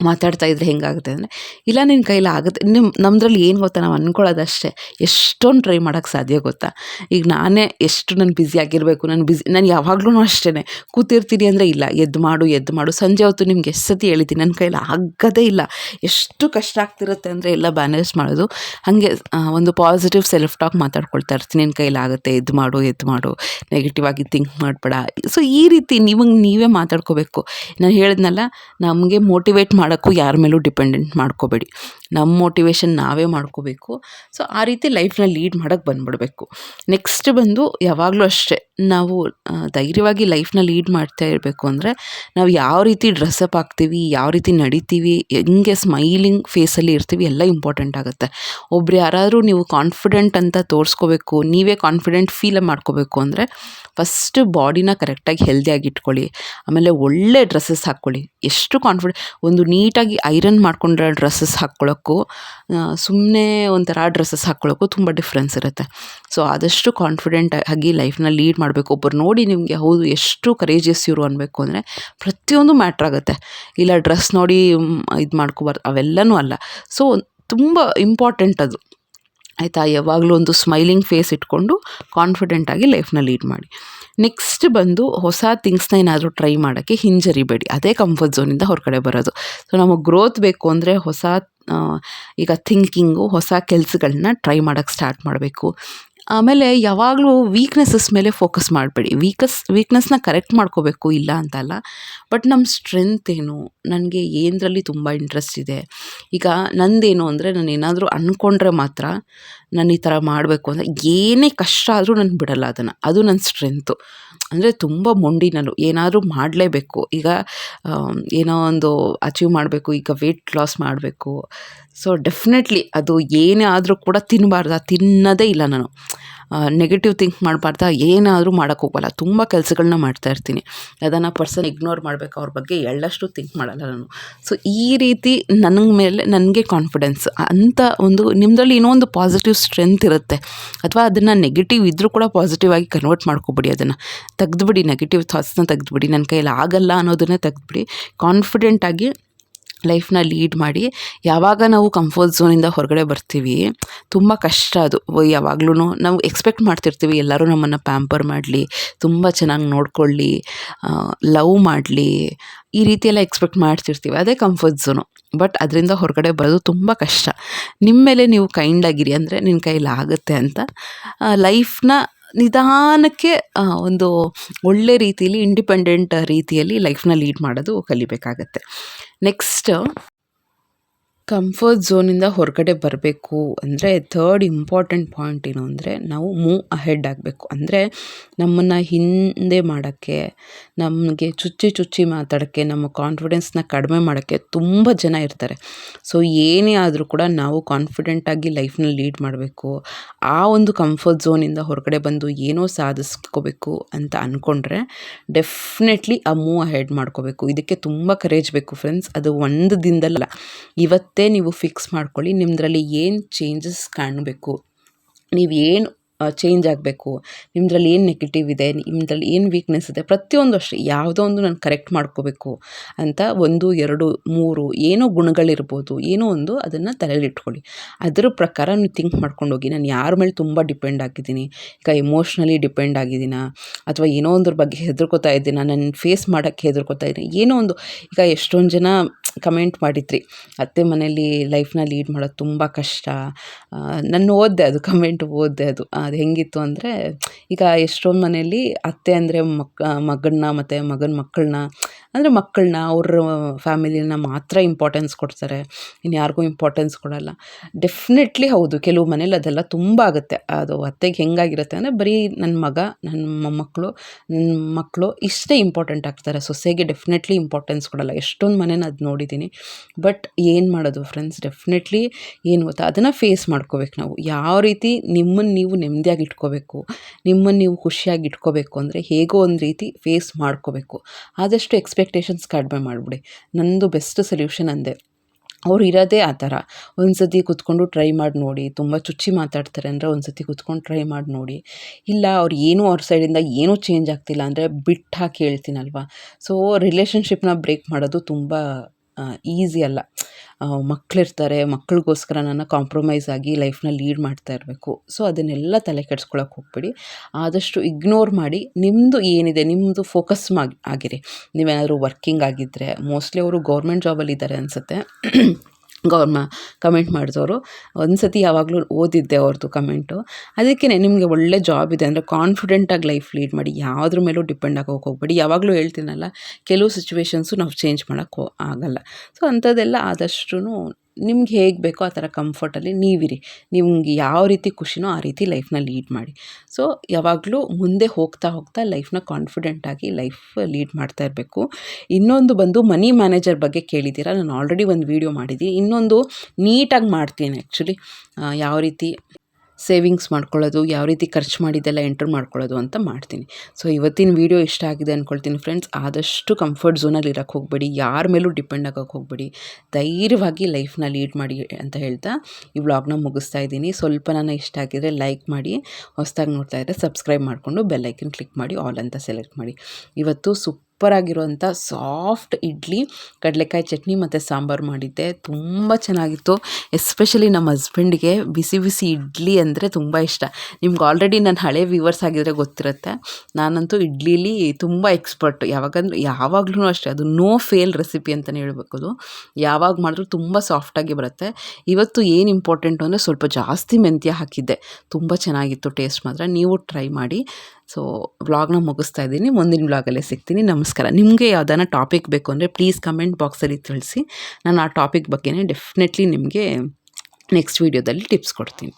ಮಾತಾಡ್ತಾ ಇದ್ರೆ ಹೆಂಗಾಗುತ್ತೆ ಅಂದರೆ, ಇಲ್ಲ ನಿನ್ನ ಕೈಲಿ ಆಗುತ್ತೆ. ನಿಮ್ಮ ನಮ್ಮದ್ರಲ್ಲಿ ಏನು ಗೊತ್ತಾ? ನಾವು ಅಂದ್ಕೊಳ್ಳೋದಷ್ಟೇ ಎಷ್ಟೊಂದು ಟ್ರೈ ಮಾಡೋಕ್ಕೆ ಸಾಧ್ಯ ಗೊತ್ತಾ? ಈಗ ನಾನೇ ಎಷ್ಟು ನಾನು ಬ್ಯುಸಿ ಆಗಿರಬೇಕು. ನಾನು ಬ್ಯುಸಿ ನಾನು ಯಾವಾಗಲೂ ಅಷ್ಟೇ ಕೂತಿರ್ತೀನಿ ಅಂದರೆ ಇಲ್ಲ. ಎದ್ದು ಮಾಡು ಎದ್ದು ಮಾಡು. ಸಂಜೆ ಹೊತ್ತು ನಿಮ್ಗೆ ಎಷ್ಟು ಸತಿ ಹೇಳಿದ್ದೀನಿ ನನ್ನ ಕೈಲಿ ಆಗೋದೇ ಇಲ್ಲ. ಎಷ್ಟು ಕಷ್ಟ ಆಗ್ತಿರುತ್ತೆ ಅಂದರೆ ಎಲ್ಲ ಬ್ಯಾಲೆನ್ಸ್ ಮಾಡೋದು. ಹಾಗೆ ಒಂದು ಪಾಸಿಟಿವ್ ಸೆಲ್ಫ್ ಟಾಕ್ ಮಾತಾಡ್ಕೊಳ್ತಾ ಇರ್ತೀನಿ. ನಿನ್ನ ಕೈಲಿ ಆಗುತ್ತೆ. ಎದ್ದು ಮಾಡು ಎದ್ದು ಮಾಡು. ನೆಗೆಟಿವ್ ಆಗಿ ಥಿಂಕ್ ಮಾಡಬೇಡ. ಸೊ ಈ ರೀತಿ ನಿಮಗೆ ನೀವೇ ಮಾತಾಡ್ಕೋಬೇಕು. ನಾನು ಹೇಳಿದ್ನಲ್ಲ, ನಮಗೆ ಮೋಟಿವೇಟ್ ಮಾಡೋ ಮಾಡೋಕ್ಕೂ ಯಾರ ಮೇಲೂ ಡಿಪೆಂಡೆಂಟ್ ಮಾಡ್ಕೋಬೇಡಿ. ನಮ್ಮ ಮೋಟಿವೇಶನ್ ನಾವೇ ಮಾಡ್ಕೋಬೇಕು. ಸೊ, ಆ ರೀತಿ ಲೈಫ್ನ ಲೀಡ್ ಮಾಡೋಕ್ಕೆ ಬಂದ್ಬಿಡಬೇಕು. ನೆಕ್ಸ್ಟ್ ಬಂದು ಯಾವಾಗಲೂ ಅಷ್ಟೇ. ನಾವು ಧೈರ್ಯವಾಗಿ ಲೈಫ್ನ ಲೀಡ್ ಮಾಡ್ತಾ ಇರಬೇಕು ಅಂದರೆ ನಾವು ಯಾವ ರೀತಿ ಡ್ರೆಸ್ಅಪ್ ಆಗ್ತೀವಿ, ಯಾವ ರೀತಿ ನಡಿತೀವಿ, ಹೆಂಗೆ ಸ್ಮೈಲಿಂಗ್ ಫೇಸಲ್ಲಿ ಇರ್ತೀವಿ ಎಲ್ಲ ಇಂಪಾರ್ಟೆಂಟ್ ಆಗುತ್ತೆ. ಒಬ್ರು ಯಾರಾದರೂ ನೀವು ಕಾನ್ಫಿಡೆಂಟ್ ಅಂತ ತೋರಿಸ್ಕೋಬೇಕು, ನೀವೇ ಕಾನ್ಫಿಡೆಂಟ್ ಫೀಲ್ ಮಾಡ್ಕೋಬೇಕು ಅಂದರೆ ಫಸ್ಟ್ ಬಾಡಿನ ಕರೆಕ್ಟಾಗಿ ಹೆಲ್ದಿಯಾಗಿ ಇಟ್ಕೊಳ್ಳಿ, ಆಮೇಲೆ ಒಳ್ಳೆ ಡ್ರೆಸ್ಸಸ್ ಹಾಕ್ಕೊಳ್ಳಿ. ಎಷ್ಟು ಕಾನ್ಫಿಡೆಂಟ್, ಒಂದು ನೀಟಾಗಿ ಐರನ್ ಮಾಡ್ಕೊಂಡ್ರೆ ಡ್ರೆಸ್ಸಸ್ ಹಾಕ್ಕೊಳ್ಳೋಕ್ಕೂ ಸುಮ್ಮನೆ ಒಂಥರ ಡ್ರೆಸ್ಸಸ್ ಹಾಕ್ಕೊಳ್ಳೋಕ್ಕೂ ತುಂಬ ಡಿಫ್ರೆನ್ಸ್ ಇರುತ್ತೆ. ಸೊ ಆದಷ್ಟು ಕಾನ್ಫಿಡೆಂಟ್ ಆಗಿ ಲೈಫ್ನ ಲೀಡ್ ಮಾಡಬೇಕು. ಒಬ್ಬರು ನೋಡಿ ನಿಮಗೆ ಹೌದು ಎಷ್ಟು ಕರೇಜಿಯಸ್ ಇವರು ಅನ್ನಬೇಕು ಅಂದರೆ ಪ್ರತಿಯೊಂದು ಮ್ಯಾಟ್ರ್ ಆಗುತ್ತೆ. ಇಲ್ಲ ಡ್ರೆಸ್ ನೋಡಿ ಇದು ಮಾಡ್ಕೋಬಾರ್ದು. ಅವೆಲ್ಲನೂ ಅಲ್ಲ. ಸೊ ತುಂಬ ಇಂಪಾರ್ಟೆಂಟ್ ಅದು. ಆಯಿತಾ? ಯಾವಾಗಲೂ ಒಂದು ಸ್ಮೈಲಿಂಗ್ ಫೇಸ್ ಇಟ್ಕೊಂಡು ಕಾನ್ಫಿಡೆಂಟಾಗಿ ಲೈಫ್ನ ಲೀಡ್ ಮಾಡಿ. ನೆಕ್ಸ್ಟ್ ಬಂದು ಹೊಸ ಥಿಂಗ್ಸ್ನ ಏನಾದರೂ ಟ್ರೈ ಮಾಡೋಕ್ಕೆ ಹಿಂಜರಿಬೇಡಿ. ಅದೇ ಕಂಫರ್ಟ್ ಝೋನಿಂದ ಹೊರಗಡೆ ಬರೋದು. ಸೊ ನಮಗೆ ಗ್ರೋತ್ ಬೇಕು ಅಂದರೆ ಹೊಸ ಈಗ ಥಿಂಕಿಂಗು ಹೊಸ ಕೆಲಸಗಳನ್ನ ಟ್ರೈ ಮಾಡೋಕ್ಕೆ ಸ್ಟಾರ್ಟ್ ಮಾಡಬೇಕು. ಆಮೇಲೆ ಯಾವಾಗಲೂ ವೀಕ್ನೆಸಸ್ ಮೇಲೆ ಫೋಕಸ್ ಮಾಡಬೇಡಿ. ವೀಕಸ್ ವೀಕ್ನೆಸ್ನ ಕರೆಕ್ಟ್ ಮಾಡ್ಕೋಬೇಕು, ಇಲ್ಲ ಅಂತಲ್ಲ ಬಟ್ ನಮ್ಮ ಸ್ಟ್ರೆಂತ್ ಏನು? ನನಗೆ ಏನರಲ್ಲಿ ತುಂಬ ಇಂಟ್ರೆಸ್ಟ್ ಇದೆ. ಈಗ ನಂದೇನು ಅಂದರೆ ನಾನು ಏನಾದರೂ ಅಂದ್ಕೊಂಡ್ರೆ ಮಾತ್ರ ನಾನು ಈ ಥರ ಮಾಡಬೇಕು ಅಂದರೆ ಏನೇ ಕಷ್ಟ ಆದರೂ ನಾನು ಬಿಡಲ್ಲ ಅದನ್ನು. ಅದು ನನ್ನ ಸ್ಟ್ರೆಂತು ಅಂದರೆ ತುಂಬ ನಾನು ಏನಾದರೂ ಮಾಡಲೇಬೇಕು. ಈಗ ಏನೋ ಒಂದು ಅಚೀವ್ ಮಾಡಬೇಕು, ಈಗ ವೆಯ್ಟ್ ಲಾಸ್ ಮಾಡಬೇಕು. ಸೊ ಡೆಫಿನೆಟ್ಲಿ ಅದು ಏನೇ ಆದರೂ ಕೂಡ ತಿನ್ನಬಾರ್ದು ತಿನ್ನೋದೇ ಇಲ್ಲ ನಾನು. ನೆಗೆಟಿವ್ ಥಿಂಕ್ ಮಾಡಬಾರ್ದ? ಏನಾದರೂ ಮಾಡೋಕ್ಕೆ ಹೋಗಲ್ಲ ತುಂಬ ಕೆಲಸಗಳನ್ನ ಮಾಡ್ತಾ ಇರ್ತೀನಿ. ಅದನ್ನು ಪರ್ಸನ್ ಇಗ್ನೋರ್ ಮಾಡಬೇಕು, ಅವ್ರ ಬಗ್ಗೆ ಎಳ್ಳಷ್ಟು ಥಿಂಕ್ ಮಾಡಲ್ಲ ನಾನು. ಸೊ ಈ ರೀತಿ ನನಗೆ ಮೇಲೆ ನನಗೆ ಕಾನ್ಫಿಡೆನ್ಸ್ ಅಂಥ ಒಂದು ನಿಮ್ಮದ್ರಲ್ಲಿ ಏನೋ ಒಂದು ಪಾಸಿಟಿವ್ ಸ್ಟ್ರೆಂತ್ ಇರುತ್ತೆ. ಅಥವಾ ಅದನ್ನು ನೆಗೆಟಿವ್ ಇದ್ದರೂ ಕೂಡ ಪಾಸಿಟಿವ್ ಆಗಿ ಕನ್ವರ್ಟ್ ಮಾಡ್ಕೊಬಿಡಿ ಅದನ್ನು. ತೆಗೆದುಬಿಡಿ ನೆಗೆಟಿವ್ ಥಾಟ್ಸ್ನ ತೆಗೆದುಬಿಡಿ. ನನ್ನ ಕೈಯಲ್ಲಿ ಆಗಲ್ಲ ಅನ್ನೋದನ್ನೇ ತೆಗೆದುಬಿಡಿ. ಕಾನ್ಫಿಡೆಂಟಾಗಿ ಲೈಫ್ನ ಲೀಡ್ ಮಾಡಿ ಯಾವಾಗ ನಾವು ಕಂಫರ್ಟ್ ಝೋನಿಂದ ಹೊರಗಡೆ ಬರ್ತೀವಿ, ತುಂಬ ಕಷ್ಟ ಅದು. ಯಾವಾಗ್ಲೂ ನಾವು ಎಕ್ಸ್ಪೆಕ್ಟ್ ಮಾಡ್ತಿರ್ತೀವಿ, ಎಲ್ಲರೂ ನಮ್ಮನ್ನು ಪ್ಯಾಂಪರ್ ಮಾಡಲಿ, ತುಂಬ ಚೆನ್ನಾಗಿ ನೋಡ್ಕೊಳ್ಳಿ ಲವ್ ಮಾಡಲಿ, ಈ ರೀತಿಯೆಲ್ಲ ಎಕ್ಸ್ಪೆಕ್ಟ್ ಮಾಡ್ತಿರ್ತೀವಿ. ಅದೇ ಕಂಫರ್ಟ್ ಝೋನು ಬಟ್ ಅದರಿಂದ ಹೊರಗಡೆ ಬರೋದು ತುಂಬ ಕಷ್ಟ. ನಿಮ್ಮ ಮೇಲೆ ನೀವು ಕೈಂಡಾಗಿರಿ ಅಂದರೆ ನಿನ್ನ ಕೈಲಿ ಆಗುತ್ತೆ ಅಂತ ಲೈಫ್ನ ನಿಧಾನಕ್ಕೆ ಒಂದು ಒಳ್ಳೆ ರೀತಿಯಲ್ಲಿ ಇಂಡಿಪೆಂಡೆಂಟ್ ರೀತಿಯಲ್ಲಿ ಲೈಫ್ನ ಲೀಡ್ ಮಾಡೋದು ಕಲಿಬೇಕಾಗತ್ತೆ. ನೆಕ್ಸ್ಟ್ ಕಂಫರ್ಟ್ ಝೋನಿಂದ ಹೊರಗಡೆ ಬರಬೇಕು ಅಂದರೆ ಥರ್ಡ್ ಇಂಪಾರ್ಟೆಂಟ್ ಪಾಯಿಂಟ್ ಏನು ಅಂದರೆ ನಾವು ಮೂವ್ ಅಹೆಡ್ ಆಗಬೇಕು. ಅಂದರೆ ನಮ್ಮನ್ನು ಹಿಂದೆ ಮಾಡೋಕ್ಕೆ, ನಮಗೆ ಚುಚ್ಚಿ ಚುಚ್ಚಿ ಮಾತಾಡೋಕ್ಕೆ, ನಮ್ಮ ಕಾನ್ಫಿಡೆನ್ಸ್ನ ಕಡಿಮೆ ಮಾಡೋಕ್ಕೆ ತುಂಬ ಜನ ಇರ್ತಾರೆ. ಸೊ ಏನೇ ಆದರೂ ಕೂಡ ನಾವು ಕಾನ್ಫಿಡೆಂಟಾಗಿ ಲೈಫ್ನ ಲೀಡ್ ಮಾಡಬೇಕು. ಆ ಒಂದು ಕಂಫರ್ಟ್ ಝೋನಿಂದ ಹೊರಗಡೆ ಬಂದು ಏನೋ ಸಾಧಿಸ್ಕೋಬೇಕು ಅಂತ ಅಂದ್ಕೊಂಡ್ರೆ ಡೆಫಿನೆಟ್ಲಿ ಆ ಮೂವ್ ಅಹೆಡ್ ಮಾಡ್ಕೋಬೇಕು. ಇದಕ್ಕೆ ತುಂಬ ಕರೇಜ್ ಬೇಕು ಫ್ರೆಂಡ್ಸ್ ಅದು ಒಂದು ದಿನದಲ್ಲ, ಇವತ್ತೇ ನೀವು ಫಿಕ್ಸ್ ಮಾಡ್ಕೊಳ್ಳಿ. ನಿಮ್ಮದ್ರಲ್ಲಿ ಏನು ಚೇಂಜಸ್ ಕಾಣಬೇಕು? ನೀವು ಏನು ಚೇಂಜ್ ಆಗಬೇಕು? ನಿಮ್ಮದ್ರಲ್ಲಿ ಏನು ನೆಗೆಟಿವ್ ಇದೆ? ನಿಮ್ಮದ್ರಲ್ಲಿ ಏನು ವೀಕ್ನೆಸ್ ಇದೆ? ಪ್ರತಿಯೊಂದು ಅಷ್ಟೇ. ಯಾವುದೋ ಒಂದು ನಾನು ಕರೆಕ್ಟ್ ಮಾಡ್ಕೋಬೇಕು ಅಂತ ಒಂದು, ಎರಡು, ಮೂರು, ಏನೋ ಗುಣಗಳಿರ್ಬೋದು. ಏನೋ ಒಂದು ಅದನ್ನು ತಲೆಯಲ್ಲಿಟ್ಕೊಳ್ಳಿ ಅದರ ಪ್ರಕಾರ ನೀವು ಥಿಂಕ್ ಮಾಡ್ಕೊಂಡು ಹೋಗಿ ನಾನು ಯಾರ ಮೇಲೆ ತುಂಬ ಡಿಪೆಂಡ್ ಆಗಿದ್ದೀನಿ, ಈಗ ಎಮೋಷ್ನಲಿ ಡಿಪೆಂಡ್ ಆಗಿದ್ದೀನಾ? ಅಥವಾ ಏನೋ ಒಂದ್ರ ಬಗ್ಗೆ ಹೆದರ್ಕೋತಾ ಇದ್ದೀನಿ? ನಾನು ಫೇಸ್ ಮಾಡೋಕ್ಕೆ ಹೆದರ್ಕೋತಾ ಇದ್ದೀನಿ? ಏನೋ ಒಂದು, ಈಗ ಎಷ್ಟೊಂದು ಜನ ಕಮೆಂಟ್ ಮಾಡಿದ್ರಿ. ಅತ್ತೆ ಮನೇಲಿ ಲೈಫ್ನ ಲೀಡ್ ಮಾಡೋದು ತುಂಬ ಕಷ್ಟ. ನಾನು ಓದಿದೆ ಅದು ಕಮೆಂಟ್ ಓದಿದೆ ಅದು. ಅದು ಹೆಂಗಿತ್ತು ಅಂದರೆ, ಈಗ ಎಷ್ಟೊಂದು ಮನೆಯಲ್ಲಿ ಅತ್ತೆ ಅಂದರೆ ಮಕ್ ಮಗನ್ನ ಮತ್ತು ಮಗನ ಮಕ್ಕಳನ್ನ ಅಂದರೆ ಮಕ್ಕಳನ್ನ ಅವ್ರ ಫ್ಯಾಮಿಲಿನ ಮಾತ್ರ ಇಂಪಾರ್ಟೆನ್ಸ್ ಕೊಡ್ತಾರೆ. ಇನ್ನು ಯಾರಿಗೂ ಇಂಪಾರ್ಟೆನ್ಸ್ ಕೊಡಲ್ಲ. ಡೆಫಿನೆಟ್ಲಿ ಹೌದು, ಕೆಲವು ಮನೇಲಿ ಅದೆಲ್ಲ ತುಂಬ ಆಗುತ್ತೆ. ಅದು ಅತ್ತೆಗೆ ಹೆಂಗಾಗಿರುತ್ತೆ ಅಂದರೆ ಬರೀ ನನ್ನ ಮಗ ನನ್ನ ಮೊಮ್ಮಕ್ಕಳು ನನ್ನ ಮಕ್ಕಳು ಇಷ್ಟೇ ಇಂಪಾರ್ಟೆಂಟ್ ಆಗ್ತಾರೆ. ಸೊಸೆಗೆ ಡೆಫಿನೆಟ್ಲಿ ಇಂಪಾರ್ಟೆನ್ಸ್ ಕೊಡಲ್ಲ. ಎಷ್ಟೊಂದು ಮನೇನ ಅದು ನೋಡಿದ್ದೀನಿ ಬಟ್ ಏನು ಮಾಡೋದು ಫ್ರೆಂಡ್ಸ್ ಡೆಫಿನೆಟ್ಲಿ ಏನು ಗೊತ್ತಾ? ಅದನ್ನು ಫೇಸ್ ಮಾಡ್ಕೋಬೇಕು ನಾವು. ಯಾವ ರೀತಿ ನಿಮ್ಮನ್ನು ನೀವು ನೆಮ್ಮದಿಯಾಗಿ ಇಟ್ಕೋಬೇಕು ನಿಮ್ಮನ್ನು ನೀವು ಖುಷಿಯಾಗಿ ಇಟ್ಕೋಬೇಕು ಅಂದರೆ ಹೇಗೋ ಒಂದು ರೀತಿ ಫೇಸ್ ಮಾಡ್ಕೋಬೇಕು. ಆದಷ್ಟು ಎಕ್ಸ್ಪೆಕ್ಟೇಷನ್ಸ್ ಕಡಿಮೆ ಮಾಡಿಬಿಡಿ. ನಂದು ಬೆಸ್ಟ್ ಸೊಲ್ಯೂಷನ್ ಅಂದೆ. ಅವ್ರು ಇರೋದೇ ಆ ಥರ. ಒಂದು ಸತಿ ಕೂತ್ಕೊಂಡು ಟ್ರೈ ಮಾಡಿ ನೋಡಿ. ತುಂಬ ಚುಚ್ಚಿ ಮಾತಾಡ್ತಾರೆ ಅಂದರೆ ಒಂದು ಸತಿ ಕೂತ್ಕೊಂಡು ಟ್ರೈ ಮಾಡಿ ನೋಡಿ. ಇಲ್ಲ, ಅವ್ರು ಏನೂ ಅವ್ರ ಸೈಡಿಂದ ಏನೂ ಚೇಂಜ್ ಆಗ್ತಿಲ್ಲ ಅಂದರೆ ಬಿಟ್ಟು ಹಾಕಿ ಹೇಳ್ತೀನಲ್ವ ಸೊ ರಿಲೇಷನ್ಶಿಪ್ನ ಬ್ರೇಕ್ ಮಾಡೋದು ತುಂಬ ಈಸಿ ಅಲ್ಲ. ಮಕ್ಕಳಿರ್ತಾರೆ ಮಕ್ಕಳಿಗೋಸ್ಕರ ನಾನು ಕಾಂಪ್ರಮೈಸ್ ಆಗಿ ಲೈಫ್ನ ಲೀಡ್ ಮಾಡ್ತಾ ಇರಬೇಕು. ಸೊ ಅದನ್ನೆಲ್ಲ ತಲೆ ಕೆಡ್ಸ್ಕೊಳಕ್ಕೆ ಹೋಗ್ಬಿಡಿ. ಆದಷ್ಟು ಇಗ್ನೋರ್ ಮಾಡಿ ನಿಮ್ಮದು ಏನಿದೆ ನಿಮ್ಮದು ಫೋಕಸ್ ಮಾಡಿ ಆಗಿರಿ. ನೀವೇನಾದರೂ ವರ್ಕಿಂಗ್ ಆಗಿದ್ದರೆ ಮೋಸ್ಟ್ಲಿ ಅವರು ಗೌರ್ಮೆಂಟ್ ಜಾಬಲ್ಲಿ ಇದ್ದಾರೆ ಅನಿಸುತ್ತೆ. ಗೌರ್ಮ ಕಮೆಂಟ್ ಮಾಡಿದವರು. ಒಂದು ಸತಿ ಯಾವಾಗಲೂ ಓದಿದ್ದೆ ಅವ್ರದ್ದು ಕಮೆಂಟು ಅದಕ್ಕೇ ನಿಮಗೆ ಒಳ್ಳೆ ಜಾಬ್ ಇದೆ ಅಂದರೆ ಕಾನ್ಫಿಡೆಂಟಾಗಿ ಲೈಫ್ ಲೀಡ್ ಮಾಡಿ, ಯಾವುದ್ರ ಮೇಲೂ ಡಿಪೆಂಡ್ ಆಗೋಕೆ ಹೋಗ್ಬೇಡಿ. ಯಾವಾಗಲೂ ಹೇಳ್ತೀನಲ್ಲ, ಕೆಲವು ಸಿಚುವೇಶನ್ಸು ನಾವು ಚೇಂಜ್ ಮಾಡೋಕ್ಕೆ ಆಗಲ್ಲ. ಸೊ ಅಂಥದ್ದೆಲ್ಲ ಆದಷ್ಟು ನಿಮ್ಗೆ ಹೇಗೆ ಬೇಕೋ ಆ ಥರ ಕಂಫರ್ಟಲ್ಲಿ ನೀವಿರಿ. ನಿಮ್ಗೆ ಯಾವ ರೀತಿ ಖುಷಿನೋ ಆ ರೀತಿ ಲೈಫ್ನ ಲೀಡ್ ಮಾಡಿ. ಸೊ, ಯಾವಾಗಲೂ ಮುಂದೆ ಹೋಗ್ತಾ ಹೋಗ್ತಾ ಲೈಫ್ನ ಕಾನ್ಫಿಡೆಂಟಾಗಿ ಲೈಫ್ ಲೀಡ್ ಮಾಡ್ತಾ ಇರಬೇಕು. ಇನ್ನೊಂದು ಬಂದು ಮನಿ ಮ್ಯಾನೇಜರ್ ಬಗ್ಗೆ ಕೇಳಿದ್ದೀರಾ? ನಾನು ಆಲ್ರೆಡಿ ಒಂದು ವೀಡಿಯೋ ಮಾಡಿದ್ದೀನಿ. ಇನ್ನೊಂದು ನೀಟಾಗಿ ಮಾಡ್ತೀನಿ ಆ್ಯಕ್ಚುಲಿ. ಯಾವ ರೀತಿ ಸೇವಿಂಗ್ಸ್ ಮಾಡ್ಕೊಳ್ಳೋದು, ಯಾವ ರೀತಿ ಖರ್ಚು ಮಾಡಿದ್ದೆಲ್ಲ ಎಂಟ್ರ್ ಮಾಡ್ಕೊಳ್ಳೋದು ಅಂತ ಮಾಡ್ತೀನಿ. ಸೊ, ಇವತ್ತಿನ ವೀಡಿಯೋ ಇಷ್ಟ ಆಗಿದೆ ಅಂದ್ಕೊಳ್ತೀನಿ ಫ್ರೆಂಡ್ಸ್. ಆದಷ್ಟು ಕಂಫರ್ಟ್ ಝೋನಲ್ಲಿ ಇರೋಕ್ಕೆ ಹೋಗಬೇಡಿ. ಯಾರ ಮೇಲೂ ಡಿಪೆಂಡ್ ಆಗೋಕ್ಕೆ ಹೋಗಬೇಡಿ. ಧೈರ್ಯವಾಗಿ ಲೈಫ್ನ ಲೀಡ್ ಮಾಡಿ ಅಂತ ಹೇಳ್ತಾ ಈ ವ್ಲಾಗ್ನ ಮುಗಿಸ್ತಾ ಇದ್ದೀನಿ. ಸ್ವಲ್ಪ ನಾನು ಇಷ್ಟ ಆಗಿದ್ರೆ ಲೈಕ್ ಮಾಡಿ, ಹೊಸದಾಗಿ ನೋಡ್ತಾ ಇದ್ದರೆ ಸಬ್ಸ್ಕ್ರೈಬ್ ಮಾಡಿಕೊಂಡು ಬೆಲ್ಲೈಕನ್ ಕ್ಲಿಕ್ ಮಾಡಿ ಆಲ್ ಅಂತ ಸೆಲೆಕ್ಟ್ ಮಾಡಿ. ಇವತ್ತು ಸುಪ್ ಸೂಪರಾಗಿರುವಂಥ ಸಾಫ್ಟ್ ಇಡ್ಲಿ, ಕಡಲೆಕಾಯಿ ಚಟ್ನಿ ಮತ್ತು ಸಾಂಬಾರು ಮಾಡಿದ್ದೆ. ತುಂಬ ಚೆನ್ನಾಗಿತ್ತು. ಎಸ್ಪೆಷಲಿ ನಮ್ಮ ಹಸ್ಬೆಂಡಿಗೆ ಬಿಸಿ ಬಿಸಿ ಇಡ್ಲಿ ಅಂದರೆ ತುಂಬ ಇಷ್ಟ. ನಿಮ್ಗೆ ಆಲ್ರೆಡಿ ನನ್ನ ಹಳೆ ವ್ಯೂವರ್ಸ್ ಆಗಿದ್ರೆ ಗೊತ್ತಿರುತ್ತೆ. ನಾನಂತೂ ಇಡ್ಲಿಲಿ ತುಂಬ ಎಕ್ಸ್ಪರ್ಟ್. ಯಾವಾಗಂದ್ರೆ ಯಾವಾಗಲೂ ಅಷ್ಟೇ, ಅದು ನೋ ಫೇಲ್ ರೆಸಿಪಿ ಅಂತಲೇ ಹೇಳ್ಬೇಕು ಅದು. ಯಾವಾಗ ಮಾಡಿದ್ರು ತುಂಬ ಸಾಫ್ಟಾಗಿ ಬರುತ್ತೆ. ಇವತ್ತು ಏನು ಇಂಪಾರ್ಟೆಂಟು ಅಂದರೆ ಸ್ವಲ್ಪ ಜಾಸ್ತಿ ಮೆಂತ್ಯ ಹಾಕಿದ್ದೆ. ತುಂಬ ಚೆನ್ನಾಗಿತ್ತು, ಟೇಸ್ಟ್ ಮಾತ್ರ. ನೀವು ಟ್ರೈ ಮಾಡಿ. ಸೊ ವ್ಲಾಗ್ನ ಮುಗಿಸ್ತಾ ಇದ್ದೀನಿ. ಮುಂದಿನ ವ್ಲಾಗಲ್ಲೇ ಸಿಗ್ತೀನಿ. ನಮಸ್ಕಾರ. ನಿಮಗೆ ಯಾವ್ದಾನ ಟಾಪಿಕ್ ಬೇಕು ಅಂದರೆ ಪ್ಲೀಸ್ ಕಮೆಂಟ್ ಬಾಕ್ಸಲ್ಲಿ ತಿಳಿಸಿ. ನಾನು ಆ ಟಾಪಿಕ್ ಬಗ್ಗೆನೇ ಡೆಫಿನೆಟ್ಲಿ ನಿಮಗೆ ನೆಕ್ಸ್ಟ್ ವೀಡಿಯೋದಲ್ಲಿ ಟಿಪ್ಸ್ ಕೊಡ್ತೀನಿ.